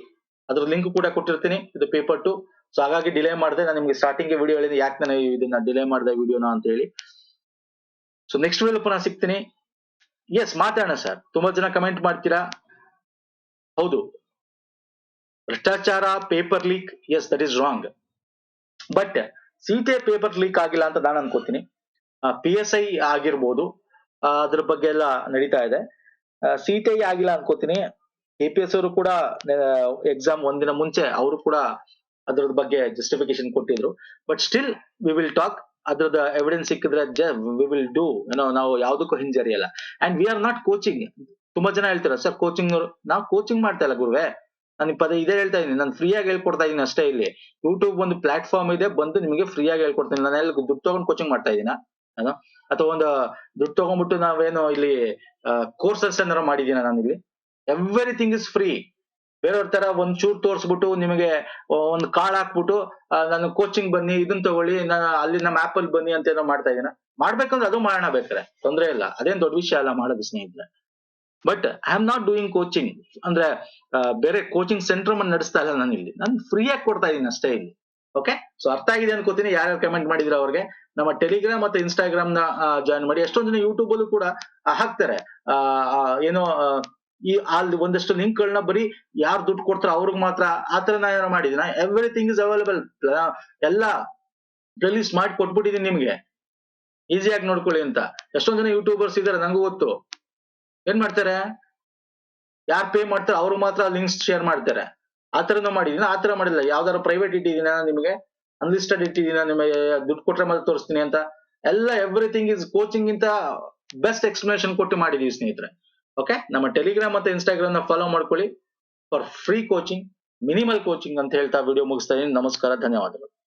ಅದ್ರ ಲಿಂಕ್ ಕೂಡ ಕೊಟ್ಟಿರ್ತೀನಿ. ಇದು ಪೇಪರ್ ಟು ಸೊ ಹಾಗಾಗಿ ಡಿಲೇ ಮಾಡಿದೆ. ನಾನು ನಿಮ್ಗೆ ಸ್ಟಾರ್ಟಿಂಗ್ ವಿಡಿಯೋ ಹೇಳಿದೆ ಯಾಕೆ ನಾನು ಇದನ್ನ ಡಿಲೇ ಮಾಡಿದೆ ವಿಡಿಯೋನ ಅಂತ ಹೇಳಿ. ಸೊ ನೆಕ್ಸ್ಟ್ ವೇಲ್ ಪುನಃ ಸಿಗ್ತೀನಿ. ಎಸ್ ಮಾತಾಡೋಣ ಸರ್ ತುಂಬಾ ಜನ ಕಮೆಂಟ್ ಮಾಡ್ತೀರಾ? ಹೌದು. ಭ್ರಷ್ಟಾಚಾರ paper leak yes that is wrong but CET paper leak ಆಗಿಲ್ಲ ಅಂತ ನಾನು ಅನ್ಕೋತೀನಿ. ಪಿ ಎಸ್ ಐ ಆಗಿರ್ಬೋದು. ಅದ್ರ ಬಗ್ಗೆ ಎಲ್ಲ ನಡೀತಾ ಇದೆ. ಸಿಟೆ ಆಗಿಲ್ಲ ಅನ್ಕೋತೀನಿ. ಎ ಪಿ ಎಸ್ ಅವರು ಕೂಡ ಎಕ್ಸಾಮ್ ಒಂದಿನ ಮುಂಚೆ ಅವರು ಕೂಡ ಅದ್ರ ಬಗ್ಗೆ ಜಸ್ಟಿಫಿಕೇಶನ್ ಕೊಟ್ಟಿದ್ರು. But still we will talk ಅದ್ರದ evidence ಸಿಕ್ಕಿದ್ರೆ ವಿ ವಿಲ್ ಡೂ ಏನೋ ನಾವು ಯಾವ್ದಕ್ಕೂ ಹಿಂಜರಿಯಲ್ಲ. And we are not coaching ತುಂಬಾ ಜನ ಹೇಳ್ತಾರೆ ಸರ್ ಕೋಚಿಂಗ್ ನಾವು ಕೋಚಿಂಗ್ ಮಾಡ್ತಾ ಇಲ್ಲ ಗುರುವೆ. ನಾನು ಪದೇ ಇದೇ ಹೇಳ್ತಾ ಇದೀನಿ ನಾನು ಫ್ರೀಯಾಗಿ ಹೇಳ್ಕೊಡ್ತಾ ಇದೀನಿ ಅಷ್ಟೇ ಇಲ್ಲಿ. ಯೂಟ್ಯೂಬ್ ಒಂದು ಪ್ಲಾಟ್ಫಾರ್ಮ್ ಇದೆ, ಬಂದು ನಿಮಗೆ ಫ್ರೀ ಆಗಿ ಹೇಳ್ಕೊಡ್ತೀನಿ. ನಾನು ಎಲ್ಲಿ ದುಡ್ಡು ತಗೊಂಡು ಕೋಚಿಂಗ್ ಮಾಡ್ತಾ ಇದೀನ? ನಾನು ಅಥವಾ ಒಂದು ದುಡ್ಡು ತಗೊಂಡ್ಬಿಟ್ಟು ನಾವೇನು ಇಲ್ಲಿ ಕೋರ್ಸಸ್ ಏನಾರ ಮಾಡಿದೀನ ನಾನು ಇಲ್ಲಿ? ಎವ್ರಿಥಿಂಗ್ ಇಸ್ ಫ್ರೀ ಬೇರೆಯವ್ರ ತರ ಒಂದ್ ಚೂರ್ ತೋರ್ಸ್ಬಿಟ್ಟು ನಿಮಗೆ ಒಂದು ಕಾರ್ಡ್ ಹಾಕ್ಬಿಟ್ಟು ನಾನು ಕೋಚಿಂಗ್ ಬನ್ನಿ ಇದನ್ನ ತಗೊಳ್ಳಿ, ನಾನು ಅಲ್ಲಿ ನಮ್ಮ ಆಪ್ ಬನ್ನಿ ಅಂತ ಏನೋ ಮಾಡ್ತಾ ಇದೀನ ಮಾಡ್ಬೇಕಂದ್ರೆ ಅದು ಮಾಡೋಣ ಬೇಕಾರೆ ತೊಂದ್ರೆ ಇಲ್ಲ. ಅದೇನ್ ದೊಡ್ಡ ವಿಷಯ ಅಲ್ಲ ಮಾಡೋದು ಸ್ನೇಹಿತರೆ. But I am not doing coaching ಅಂದ್ರೆ ಬೇರೆ ಕೋಚಿಂಗ್ ಸೆಂಟರ್ ನಡೆಸ್ತಾ ಇಲ್ಲ ನಾನು ಇಲ್ಲಿ. ನಾನು ಫ್ರೀ ಆಗಿ ಕೊಡ್ತಾ ಇದೀನಿ ಅಷ್ಟೇ ಇಲ್ಲಿ. ಓಕೆ ಸೊ ಅರ್ಥ ಆಗಿದೆ ಅನ್ಕೋತೀನಿ. ಯಾರ್ಯಾರು ಕಮೆಂಟ್ ಮಾಡಿದ್ರೆ ಅವ್ರಿಗೆ. ನಮ್ಮ ಟೆಲಿಗ್ರಾಮ್ ಮತ್ತೆ ಇನ್ಸ್ಟಾಗ್ರಾಮ್ನ ಜಾಯಿನ್ ಮಾಡಿ. ಎಷ್ಟೊಂದು ಜನ ಯೂಟ್ಯೂಬ್ ಅಲ್ಲೂ ಕೂಡ ಹಾಕ್ತಾರೆ. ಏನೋ ಈ ಅಲ್ಲಿ ಒಂದಷ್ಟು ಲಿಂಕ್ ಗಳನ್ನ ಬರೀ ಯಾರು ದುಡ್ಡು ಕೊಡ್ತಾರೋ ಅವ್ರಿಗೆ ಮಾತ್ರ ಆತರ ನಾ ಏನೋ ಮಾಡಿದಿನ ಎವ್ರಿಥಿಂಗ್ ಇಸ್ ಅವೈಲೇಬಲ್ ಎಲ್ಲ ರಿಲೀಸ್ ಮಾಡಿ ಕೊಟ್ಬಿಟ್ಟಿದೀನಿ ನಿಮ್ಗೆ. ಈಸಿಯಾಗಿ ನೋಡ್ಕೊಳ್ಳಿ ಅಂತ. ಎಷ್ಟೊಂದ್ ಜನ ಯೂಟ್ಯೂಬರ್ಸ್ ಇದಾರೆ ನಂಗೂ ಗೊತ್ತು. ಏನ್ ಮಾಡ್ತಾರೆ? ಯಾರು ಪೇ ಮಾಡ್ತಾರೆ ಅವ್ರು ಮಾತ್ರ ಲಿಂಕ್ಸ್ ಶೇರ್ ಮಾಡ್ತಾರೆ. ಆ ಮಾಡಿದೀನಿ. ಆತರ ತರ ಮಾಡಿಲ್ಲ. ಯಾವ್ದಾರು ಪ್ರೈವೇಟ್ ಇಟ್ಟಿದೀನ ನಿಮಗೆ? ಅನ್ಲಿಸ್ಟೆಡ್ ಇಟ್ಟಿದ್ದೀನ ನಿಮಗೆ? ದುಡ್ಡು ಕೊಟ್ರೆ ಮಾತ್ರ ತೋರಿಸ್ತೀನಿ ಅಂತ. ಎಲ್ಲ ಎವ್ರಿಥಿಂಗ್ ಇಸ್ ಕೋಚಿಂಗ್ ಇಂತ ಬೆಸ್ಟ್ ಎಕ್ಸ್ಪ್ಲನೇಷನ್ ಕೊಟ್ಟು ಮಾಡಿದೀವಿ ಸ್ನೇಹಿತರೆ. ಓಕೆ ನಮ್ಮ ಟೆಲಿಗ್ರಾಮ್ ಮತ್ತೆ ಇನ್ಸ್ಟಾಗ್ರಾಮ್ನ ಫಾಲೋ ಮಾಡ್ಕೊಳ್ಳಿ. For free coaching minimal coaching ಅಂತ ಹೇಳ್ತಾ ವಿಡಿಯೋ ಮುಗಿಸ್ತಾ ಇದ್ದೀನಿ. ನಮಸ್ಕಾರ, ಧನ್ಯವಾದಗಳು.